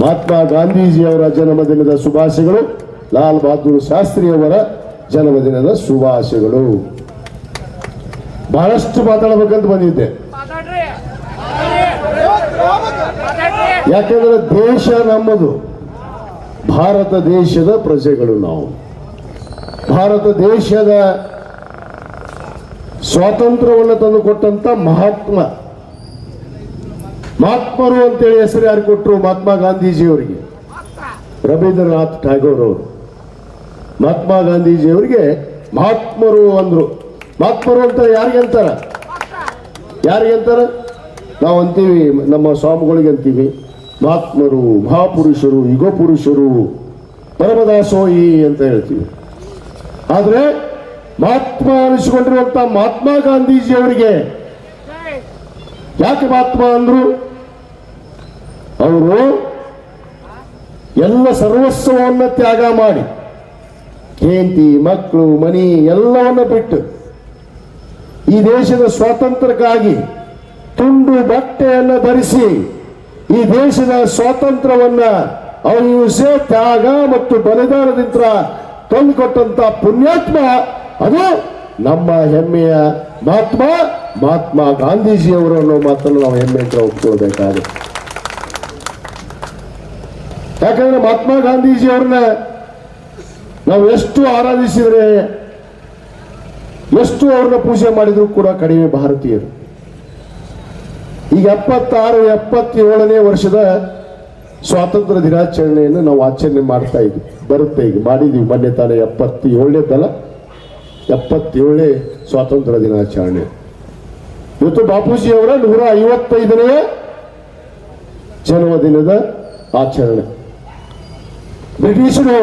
ಮಹಾತ್ಮ ಗಾಂಧೀಜಿಯವರ ಜನ್ಮದಿನದ ಶುಭಾಶಯಗಳು, ಲಾಲ್ ಬಹದ್ದೂರ್ ಶಾಸ್ತ್ರಿಯವರ ಜನ್ಮದಿನದ ಶುಭಾಶಯಗಳು. ಬಹಳಷ್ಟು ಮಾತಾಡಬೇಕಂತ ಬಂದಿದ್ದೆ. ಯಾಕಂದ್ರೆ ದೇಶ ನಮ್ಮದು, ಭಾರತ ದೇಶದ ಪ್ರಜೆಗಳು ನಾವು. ಭಾರತ ದೇಶದ ಸ್ವಾತಂತ್ರ್ಯವನ್ನು ತಂದುಕೊಟ್ಟಂತ ಮಹಾತ್ಮ ಮಹಾತ್ಮರು ಅಂತೇಳಿ ಹೆಸರು ಯಾರು ಕೊಟ್ಟರು ಮಹಾತ್ಮ ಗಾಂಧೀಜಿಯವರಿಗೆ? ರವೀಂದ್ರನಾಥ್ ಟ್ಯಾಗೋರ್ ಅವರು. ಮಹಾತ್ಮ ಗಾಂಧೀಜಿಯವರಿಗೆ ಮಹಾತ್ಮರು ಅಂದ್ರು. ಮಹಾತ್ಮರು ಅಂತ ಯಾರಿಗೆ ಅಂತಾರ? ಯಾರಿಗೆ ಅಂತಾರ? ನಾವು ಅಂತೀವಿ, ನಮ್ಮ ಸ್ವಾಮಿಗಳಿಗೆ ಅಂತೀವಿ. ಮಹಾತ್ಮರು, ಮಹಾಪುರುಷರು ಯುಗ ಪುರುಷರು ಪರಮದಾಸೋಯಿ ಅಂತ ಹೇಳ್ತೀವಿ. ಆದರೆ ಮಹಾತ್ಮ ಅನಿಸಿಕೊಂಡಿರುವಂತ ಮಹಾತ್ಮ ಗಾಂಧೀಜಿಯವರಿಗೆ ಯಾಕೆ ಮಹಾತ್ಮ ಅಂದ್ರು? ಅವರು ಎಲ್ಲ ಸರ್ವಸ್ವವನ್ನು ತ್ಯಾಗ ಮಾಡಿ, ಕೇಂತಿ, ಮಕ್ಕಳು, ಮನಿ ಎಲ್ಲವನ್ನ ಬಿಟ್ಟು ಈ ದೇಶದ ಸ್ವಾತಂತ್ರ್ಯಕ್ಕಾಗಿ ತುಂಡು ಬಟ್ಟೆಯನ್ನು ಧರಿಸಿ ಈ ದೇಶದ ಸ್ವಾತಂತ್ರ್ಯವನ್ನ ಅಹಿಂಸೆ, ತ್ಯಾಗ ಮತ್ತು ಬಲಿದಾನದಿಂದ ತಂದುಕೊಟ್ಟಂತ ಪುಣ್ಯಾತ್ಮ ಅದು ನಮ್ಮ ಹೆಮ್ಮೆಯ ಮಹಾತ್ಮ ಮಹಾತ್ಮ ಗಾಂಧೀಜಿಯವರು ಅನ್ನೋ ಮಾತನ್ನು ನಾವು ಹೆಮ್ಮೆಯಿಂದ ಒಪ್ಕೊಳ್ಬೇಕಾಗುತ್ತೆ. ಯಾಕಂದ್ರೆ ಮಹಾತ್ಮ ಗಾಂಧೀಜಿ ಅವ್ರನ್ನ ನಾವು ಎಷ್ಟು ಆರಾಧಿಸಿದ್ರೆ, ಎಷ್ಟು ಅವ್ರನ್ನ ಪೂಜೆ ಮಾಡಿದ್ರು ಕೂಡ ಕಡಿಮೆ ಭಾರತೀಯರು. ಈಗ ಎಪ್ಪತ್ತಾರು, ಎಪ್ಪತ್ತೇಳನೇ ವರ್ಷದ ಸ್ವಾತಂತ್ರ್ಯ ದಿನಾಚರಣೆಯನ್ನು ನಾವು ಆಚರಣೆ ಮಾಡ್ತಾ ಇದ್ವಿ, ಬರುತ್ತೆ ಈಗ, ಮಾಡಿದ್ವಿ ಮೊನ್ನೆ ತಾನೇ ತಲ ಎಪ್ಪತ್ತೇಳನೇ ಸ್ವಾತಂತ್ರ್ಯ ದಿನಾಚರಣೆ. ಇವತ್ತು ಬಾಪೂಜಿಯವರ ನೂರ ಐವತ್ತೈದನೆಯ ಜನ್ಮದಿನದ ಆಚರಣೆ. ಬ್ರಿಟಿಷರು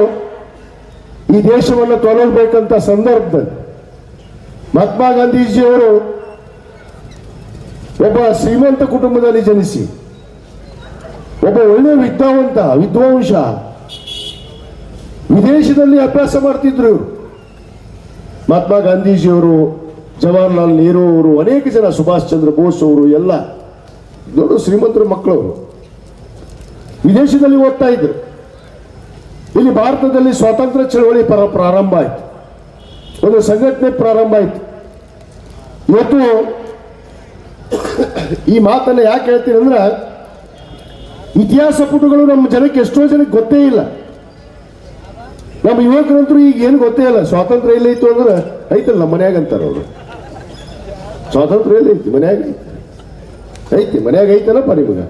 ಈ ದೇಶವನ್ನು ತೊಲಗಬೇಕಂತ ಸಂದರ್ಭದಲ್ಲಿ ಮಹಾತ್ಮ ಗಾಂಧೀಜಿಯವರು ಒಬ್ಬ ಶ್ರೀಮಂತ ಕುಟುಂಬದಲ್ಲಿ ಜನಿಸಿ, ಒಬ್ಬ ಒಳ್ಳೆಯ ವಿದ್ಯಾವಂತ ವಿದ್ವಾಂಶ ವಿದೇಶದಲ್ಲಿ ಅಭ್ಯಾಸ ಮಾಡ್ತಿದ್ರು ಮಹಾತ್ಮ ಗಾಂಧೀಜಿಯವರು, ಜವಾಹರ್ಲಾಲ್ ನೆಹರು ಅವರು, ಅನೇಕ ಜನ ಸುಭಾಷ್ ಚಂದ್ರ ಬೋಸ್ ಅವರು, ಎಲ್ಲ ದೊಡ್ಡ ಶ್ರೀಮಂತರ ಮಕ್ಕಳವರು ವಿದೇಶದಲ್ಲಿ ಓದ್ತಾ ಇದ್ರು. ಇಲ್ಲಿ ಭಾರತದಲ್ಲಿ ಸ್ವಾತಂತ್ರ್ಯ ಚಳವಳಿ ಪರ ಪ್ರಾರಂಭ ಆಯಿತು. ಒಂದು ಸಂಘಟನೆ ಪ್ರಾರಂಭ ಆಯಿತು. ಇವತ್ತು ಈ ಮಾತನ್ನು ಯಾಕೆ ಹೇಳ್ತೀನಿ ಅಂದ್ರೆ, ಇತಿಹಾಸ ಪುಟಗಳು ನಮ್ಮ ಜನಕ್ಕೆ ಎಷ್ಟೋ ಜನಕ್ಕೆ ಗೊತ್ತೇ ಇಲ್ಲ. ನಮ್ಮ ಯುವಕರಂತೂ ಈಗ ಏನು ಗೊತ್ತೇ ಇಲ್ಲ. ಸ್ವಾತಂತ್ರ್ಯ ಎಲ್ಲ ಇತ್ತು ಅಂದ್ರೆ, ಐತಲ್ಲ, ನಮ್ಮ ಮನ್ಯಾಗ ಅಂತಾರೆ ಅವರು. ಸ್ವಾತಂತ್ರ್ಯ ಎಲ್ಲ ಐತಿ ಮನ್ಯಾಗ ಐತಿ. ಮನ್ಯಾಗ ಐತಲ್ಲಪ್ಪ ನಿಮಗೆ?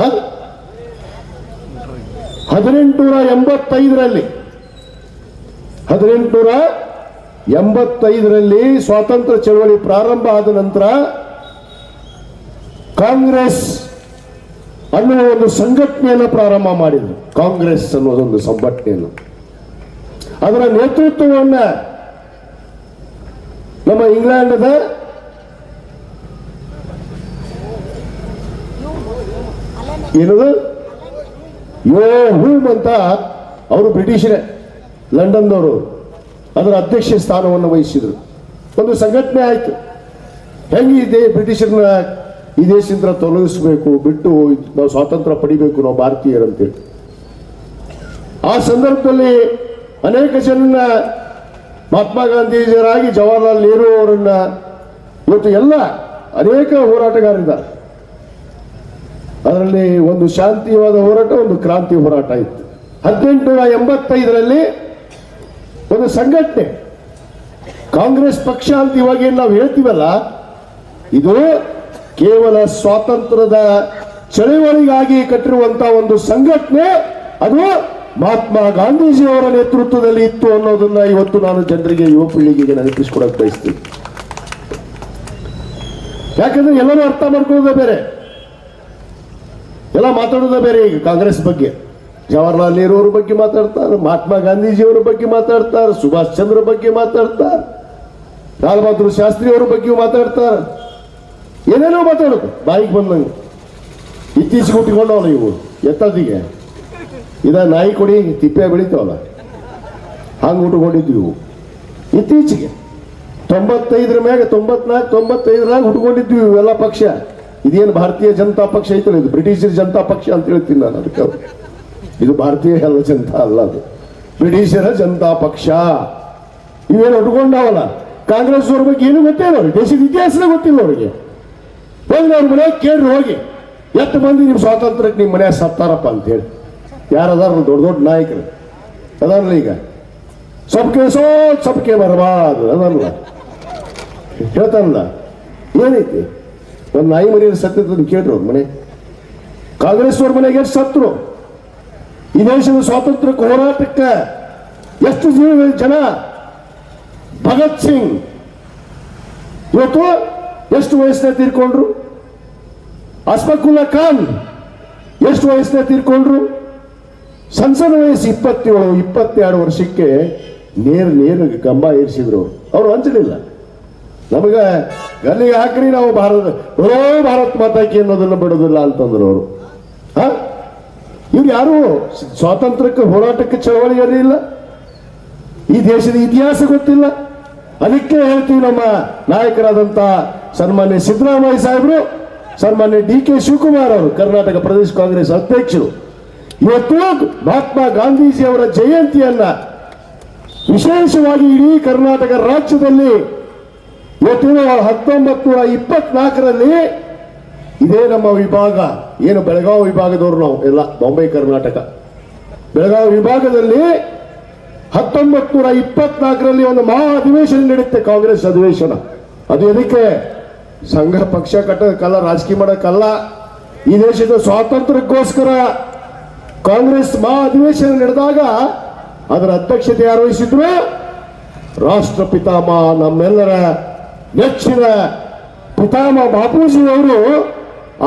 ಹಾ? ಹದಿನೆಂಟುನೂರ ಎಂಬತ್ತೈದರಲ್ಲಿ ಹದಿನೆಂಟುನೂರ ಎಂಬತ್ತೈದರಲ್ಲಿ ಸ್ವಾತಂತ್ರ್ಯ ಚಳವಳಿ ಪ್ರಾರಂಭ ಆದ ನಂತರ ಕಾಂಗ್ರೆಸ್ ಅನ್ನುವ ಒಂದು ಸಂಘಟನೆಯನ್ನು ಪ್ರಾರಂಭ ಮಾಡಿದ್ರು. ಕಾಂಗ್ರೆಸ್ ಅನ್ನೋದೊಂದು ಸಂಘಟನೆಯನ್ನು. ಅದರ ನೇತೃತ್ವವನ್ನು ನಮ್ಮ ಇಂಗ್ಲೆಂಡದ ಏನದು? ಯೋ ಹೂಮ್ ಅಂತ ಅವರು ಬ್ರಿಟಿಷರೇ, ಲಂಡನ್ದವರು ಅದರ ಅಧ್ಯಕ್ಷ ಸ್ಥಾನವನ್ನು ವಹಿಸಿದ್ರು. ಒಂದು ಸಂಘಟನೆ ಆಯಿತು. ಹೆಂಗಿದೆ ಬ್ರಿಟಿಷರನ್ನ ಈ ದೇಶದಿಂದ ತೊಲಗಿಸಬೇಕು, ಬಿಟ್ಟು ನಾವು ಸ್ವಾತಂತ್ರ್ಯ ಪಡಿಬೇಕು ನಾವು ಭಾರತೀಯರಂತೇಳಿ ಆ ಸಂದರ್ಭದಲ್ಲಿ ಅನೇಕ ಜನ ಮಹಾತ್ಮ ಗಾಂಧೀಜಿಯರಾಗಿ ಜವಾಹರ್ಲಾಲ್ ನೆಹರು ಅವರನ್ನ ಇವತ್ತು ಎಲ್ಲ ಅನೇಕ ಹೋರಾಟಗಾರರಿದ್ದಾರೆ. ಅದರಲ್ಲಿ ಒಂದು ಶಾಂತಿಯವಾದ ಹೋರಾಟ, ಒಂದು ಕ್ರಾಂತಿ ಹೋರಾಟ ಇತ್ತು. ಹದಿನೆಂಟುನೂರ ಎಂಬತ್ತೈದರಲ್ಲಿ ಒಂದು ಸಂಘಟನೆ. ಕಾಂಗ್ರೆಸ್ ಪಕ್ಷ ಅಂತ ಇವಾಗ ನಾವು ಹೇಳ್ತೀವಲ್ಲ, ಇದು ಕೇವಲ ಸ್ವಾತಂತ್ರ್ಯದ ಚಳವಳಿಗಾಗಿ ಕಟ್ಟಿರುವಂತಹ ಒಂದು ಸಂಘಟನೆ, ಅದು ಮಹಾತ್ಮ ಗಾಂಧೀಜಿಯವರ ನೇತೃತ್ವದಲ್ಲಿ ಇತ್ತು ಅನ್ನೋದನ್ನ ಇವತ್ತು ನಾನು ಜನರಿಗೆ ಯುವ ಪೀಳಿಗೆಗೆ ನೆನಪಿಸ್ಕೊಡಕ್ ಬಯಸ್ತೀನಿ. ಯಾಕಂದ್ರೆ ಎಲ್ಲರೂ ಅರ್ಥ ಮಾಡ್ಕೊಳ್ಳೋದೇ ಬೇರೆ. ಎಲ್ಲ ಮಾತಾಡೋದ ಬೇರೆ ಈಗ ಕಾಂಗ್ರೆಸ್ ಬಗ್ಗೆ. ಜವಾಹರ್ಲಾಲ್ ನೆಹರು ಅವ್ರ ಬಗ್ಗೆ ಮಾತಾಡ್ತಾರೆ, ಮಹಾತ್ಮ ಗಾಂಧೀಜಿಯವರ ಬಗ್ಗೆ ಮಾತಾಡ್ತಾರೆ, ಸುಭಾಷ್ ಚಂದ್ರ ಬಗ್ಗೆ ಮಾತಾಡ್ತಾರೆ, ಲಾಲ್ ಬಹದ್ದೂರ್ ಶಾಸ್ತ್ರಿ ಅವ್ರ ಬಗ್ಗೆ ಮಾತಾಡ್ತಾರೆ. ಏನೇನೋ ಮಾತಾಡೋದು, ಬಾಯಿಗೆ ಬಂದಂಗೆ. ಇತ್ತೀಚೆಗೆ ಹುಟ್ಟಿಕೊಂಡವಲ್ಲ ಇವು ಎತ್ತದಿಗೆ. ಇದ ನಾಯಿ ಕೊಡಿ, ತಿಪ್ಪೆ ಬೆಳಿತಾವಲ್ಲ. ಹಂಗೆ ಉಟ್ಕೊಂಡಿದ್ವಿ ಇವು. ಇತ್ತೀಚೆಗೆ. ತೊಂಬತ್ತೈದರ ಮ್ಯಾಗ, ತೊಂಬತ್ನಾಲ್ಕು, ತೊಂಬತ್ತೈದರಾಗ ಹುಟ್ಕೊಂಡಿದ್ವಿ ಇವೆಲ್ಲ ಪಕ್ಷ. ಇದೇನು ಭಾರತೀಯ ಜನತಾ ಪಕ್ಷ ಐತಲ್ಲ, ಇದು ಬ್ರಿಟಿಷರ ಜನತಾ ಪಕ್ಷ ಅಂತ ಹೇಳ್ತೀನಿ ನಾನು ಅದಕ್ಕೆ. ಇದು ಭಾರತೀಯ ಎಲ್ಲ ಜನತಾ ಅಲ್ಲ ಅದು. ಬ್ರಿಟಿಷರ ಜನತಾ ಪಕ್ಷ. ಇವೇನು ಉಟ್ಕೊಂಡವಲ್ಲ ಕಾಂಗ್ರೆಸ್ ಅವ್ರ ಬಗ್ಗೆ ಏನು ಗೊತ್ತಿಲ್ಲ ಅವ್ರಿಗೆ. ದೇಶದ ಇತಿಹಾಸನೇ ಗೊತ್ತಿಲ್ಲ ಅವ್ರಿಗೆ. ಹೋಗಿ ಅವ್ರ ಮನೆ ಕೇಳ್ರಿ, ಹೋಗಿ. ಎಷ್ಟು ಮಂದಿ ನಿಮ್ಮ ಸ್ವಾತಂತ್ರ್ಯಕ್ಕೆ ನಿಮ್ಮ ಮನೆ ಸತ್ತಾರಪ್ಪ ಅಂತ ಹೇಳಿ. ಯಾರದಾರ ದೊಡ್ಡ ದೊಡ್ಡ ನಾಯಕರು. ಅದಾರಲ್ಲ ಈಗ? ಸಬ್ಕೆ ಸೋ ಸಬ್ಕೆ ಬರಬಾರ್ದು ಅದಲ್ಲ ಹೇಳ್ತಾನಲ್ಲ ಏನೈತಿ? ಒಂದು ನಾಯಿ ಮನೆಯಲ್ಲಿ ಸತ್ತಿದ್ದು ಕೇಳಿದ್ರು ಅವ್ರ ಮನೆ. ಕಾಂಗ್ರೆಸ್ ಅವ್ರ ಮನೆಗೆ ಎಷ್ಟು ಸತ್ರು? ಈ ದೇಶದ ಸ್ವಾತಂತ್ರ್ಯ ಹೋರಾಟಕ್ಕೆ ಎಷ್ಟು ಜೀವ ಜನ? ಭಗತ್ ಸಿಂಗ್. ಇವತ್ತು ಎಷ್ಟು ವಯಸ್ಸಿನ ತೀರ್ಕೊಂಡ್ರು? ಅಸ್ಫಕುಲ್ಲಾ ಖಾನ್ ಎಷ್ಟು ವಯಸ್ಸಿನ ತೀರ್ಕೊಂಡ್ರು? ಸಣ್ಣ ವಯಸ್ಸು ಇಪ್ಪತ್ತೇಳು, ಇಪ್ಪತ್ತೆರಡು ವರ್ಷಕ್ಕೆ ನೇರ ನೇರ ಕಂಬ ಏರಿಸಿದ್ರು. ಅವರು ಹಂಚಲಿಲ್ಲ ನಮಗೆ ಗಲ್ಲಿಗೆ ಹಾಕ್ರಿ ನಾವು ಭಾರತ ಬರೋ ಭಾರತ್ ಮಾತಾಕಿ ಅನ್ನೋದನ್ನು ಬಿಡೋದಿಲ್ಲ ಅಂತಂದ್ರು ಅವರು. ಹಾ? ಇವ್ರು ಯಾರು? ಸ್ವಾತಂತ್ರ್ಯಕ್ಕೆ ಹೋರಾಟಕ್ಕೆ ಚಳವಳಿ ಇರಲಿಲ್ಲ ಈ ದೇಶದ ಇತಿಹಾಸ ಗೊತ್ತಿಲ್ಲ. ಅದಕ್ಕೆ ಹೇಳ್ತೀವಿ ನಮ್ಮ ನಾಯಕರಾದಂತ ಸನ್ಮಾನ್ಯ ಸಿದ್ದರಾಮಯ್ಯ ಸಾಹೇಬರು, ಸನ್ಮಾನ್ಯ ಡಿ ಕೆ ಶಿವಕುಮಾರ್ ಅವರು, ಕರ್ನಾಟಕ ಪ್ರದೇಶ ಕಾಂಗ್ರೆಸ್ ಅಧ್ಯಕ್ಷರು. ಇವತ್ತು ಮಹಾತ್ಮ ಗಾಂಧೀಜಿ ಅವರ ಜಯಂತಿಯನ್ನ ವಿಶೇಷವಾಗಿ ಇಡೀ ಕರ್ನಾಟಕ ರಾಜ್ಯದಲ್ಲಿ ಇವತ್ತಿನ ಹತ್ತೊಂಬತ್ತು ನೂರ ಇಪ್ಪತ್ನಾಲ್ಕರಲ್ಲಿ ಇದೇ ನಮ್ಮ ವಿಭಾಗ. ಏನು ಬೆಳಗಾವಿ ವಿಭಾಗದವರು ನಾವು? ಎಲ್ಲ ಬಾಂಬೆ ಕರ್ನಾಟಕ ಬೆಳಗಾವಿ ವಿಭಾಗದಲ್ಲಿ ಹತ್ತೊಂಬತ್ತು ನೂರ ಇಪ್ಪತ್ನಾಲ್ಕರಲ್ಲಿ ಒಂದು ಮಹಾ ಅಧಿವೇಶನ ನಡೆಯುತ್ತೆ ಕಾಂಗ್ರೆಸ್ ಅಧಿವೇಶನ. ಅದು ಎದಕ್ಕೆ? ಸಂಘ ಪಕ್ಷ ಕಟ್ಟೋದಕ್ಕಲ್ಲ ರಾಜಕೀಯ ಮಾಡೋಕ್ಕಲ್ಲ ಈ ದೇಶದ ಸ್ವಾತಂತ್ರ್ಯಕ್ಕೋಸ್ಕರ ಕಾಂಗ್ರೆಸ್ ಮಹಾ ಅಧಿವೇಶನ ನಡೆದಾಗ ಅದರ ಅಧ್ಯಕ್ಷತೆ ಯಾರು ವಹಿಸಿದ್ರು? ರಾಷ್ಟ್ರ ಪಿತಾಮಹ ನಮ್ಮೆಲ್ಲರ ನೆಚ್ಚಿನ ಪಿತಾಮ ಬಾಪೂಜಿ ಅವರು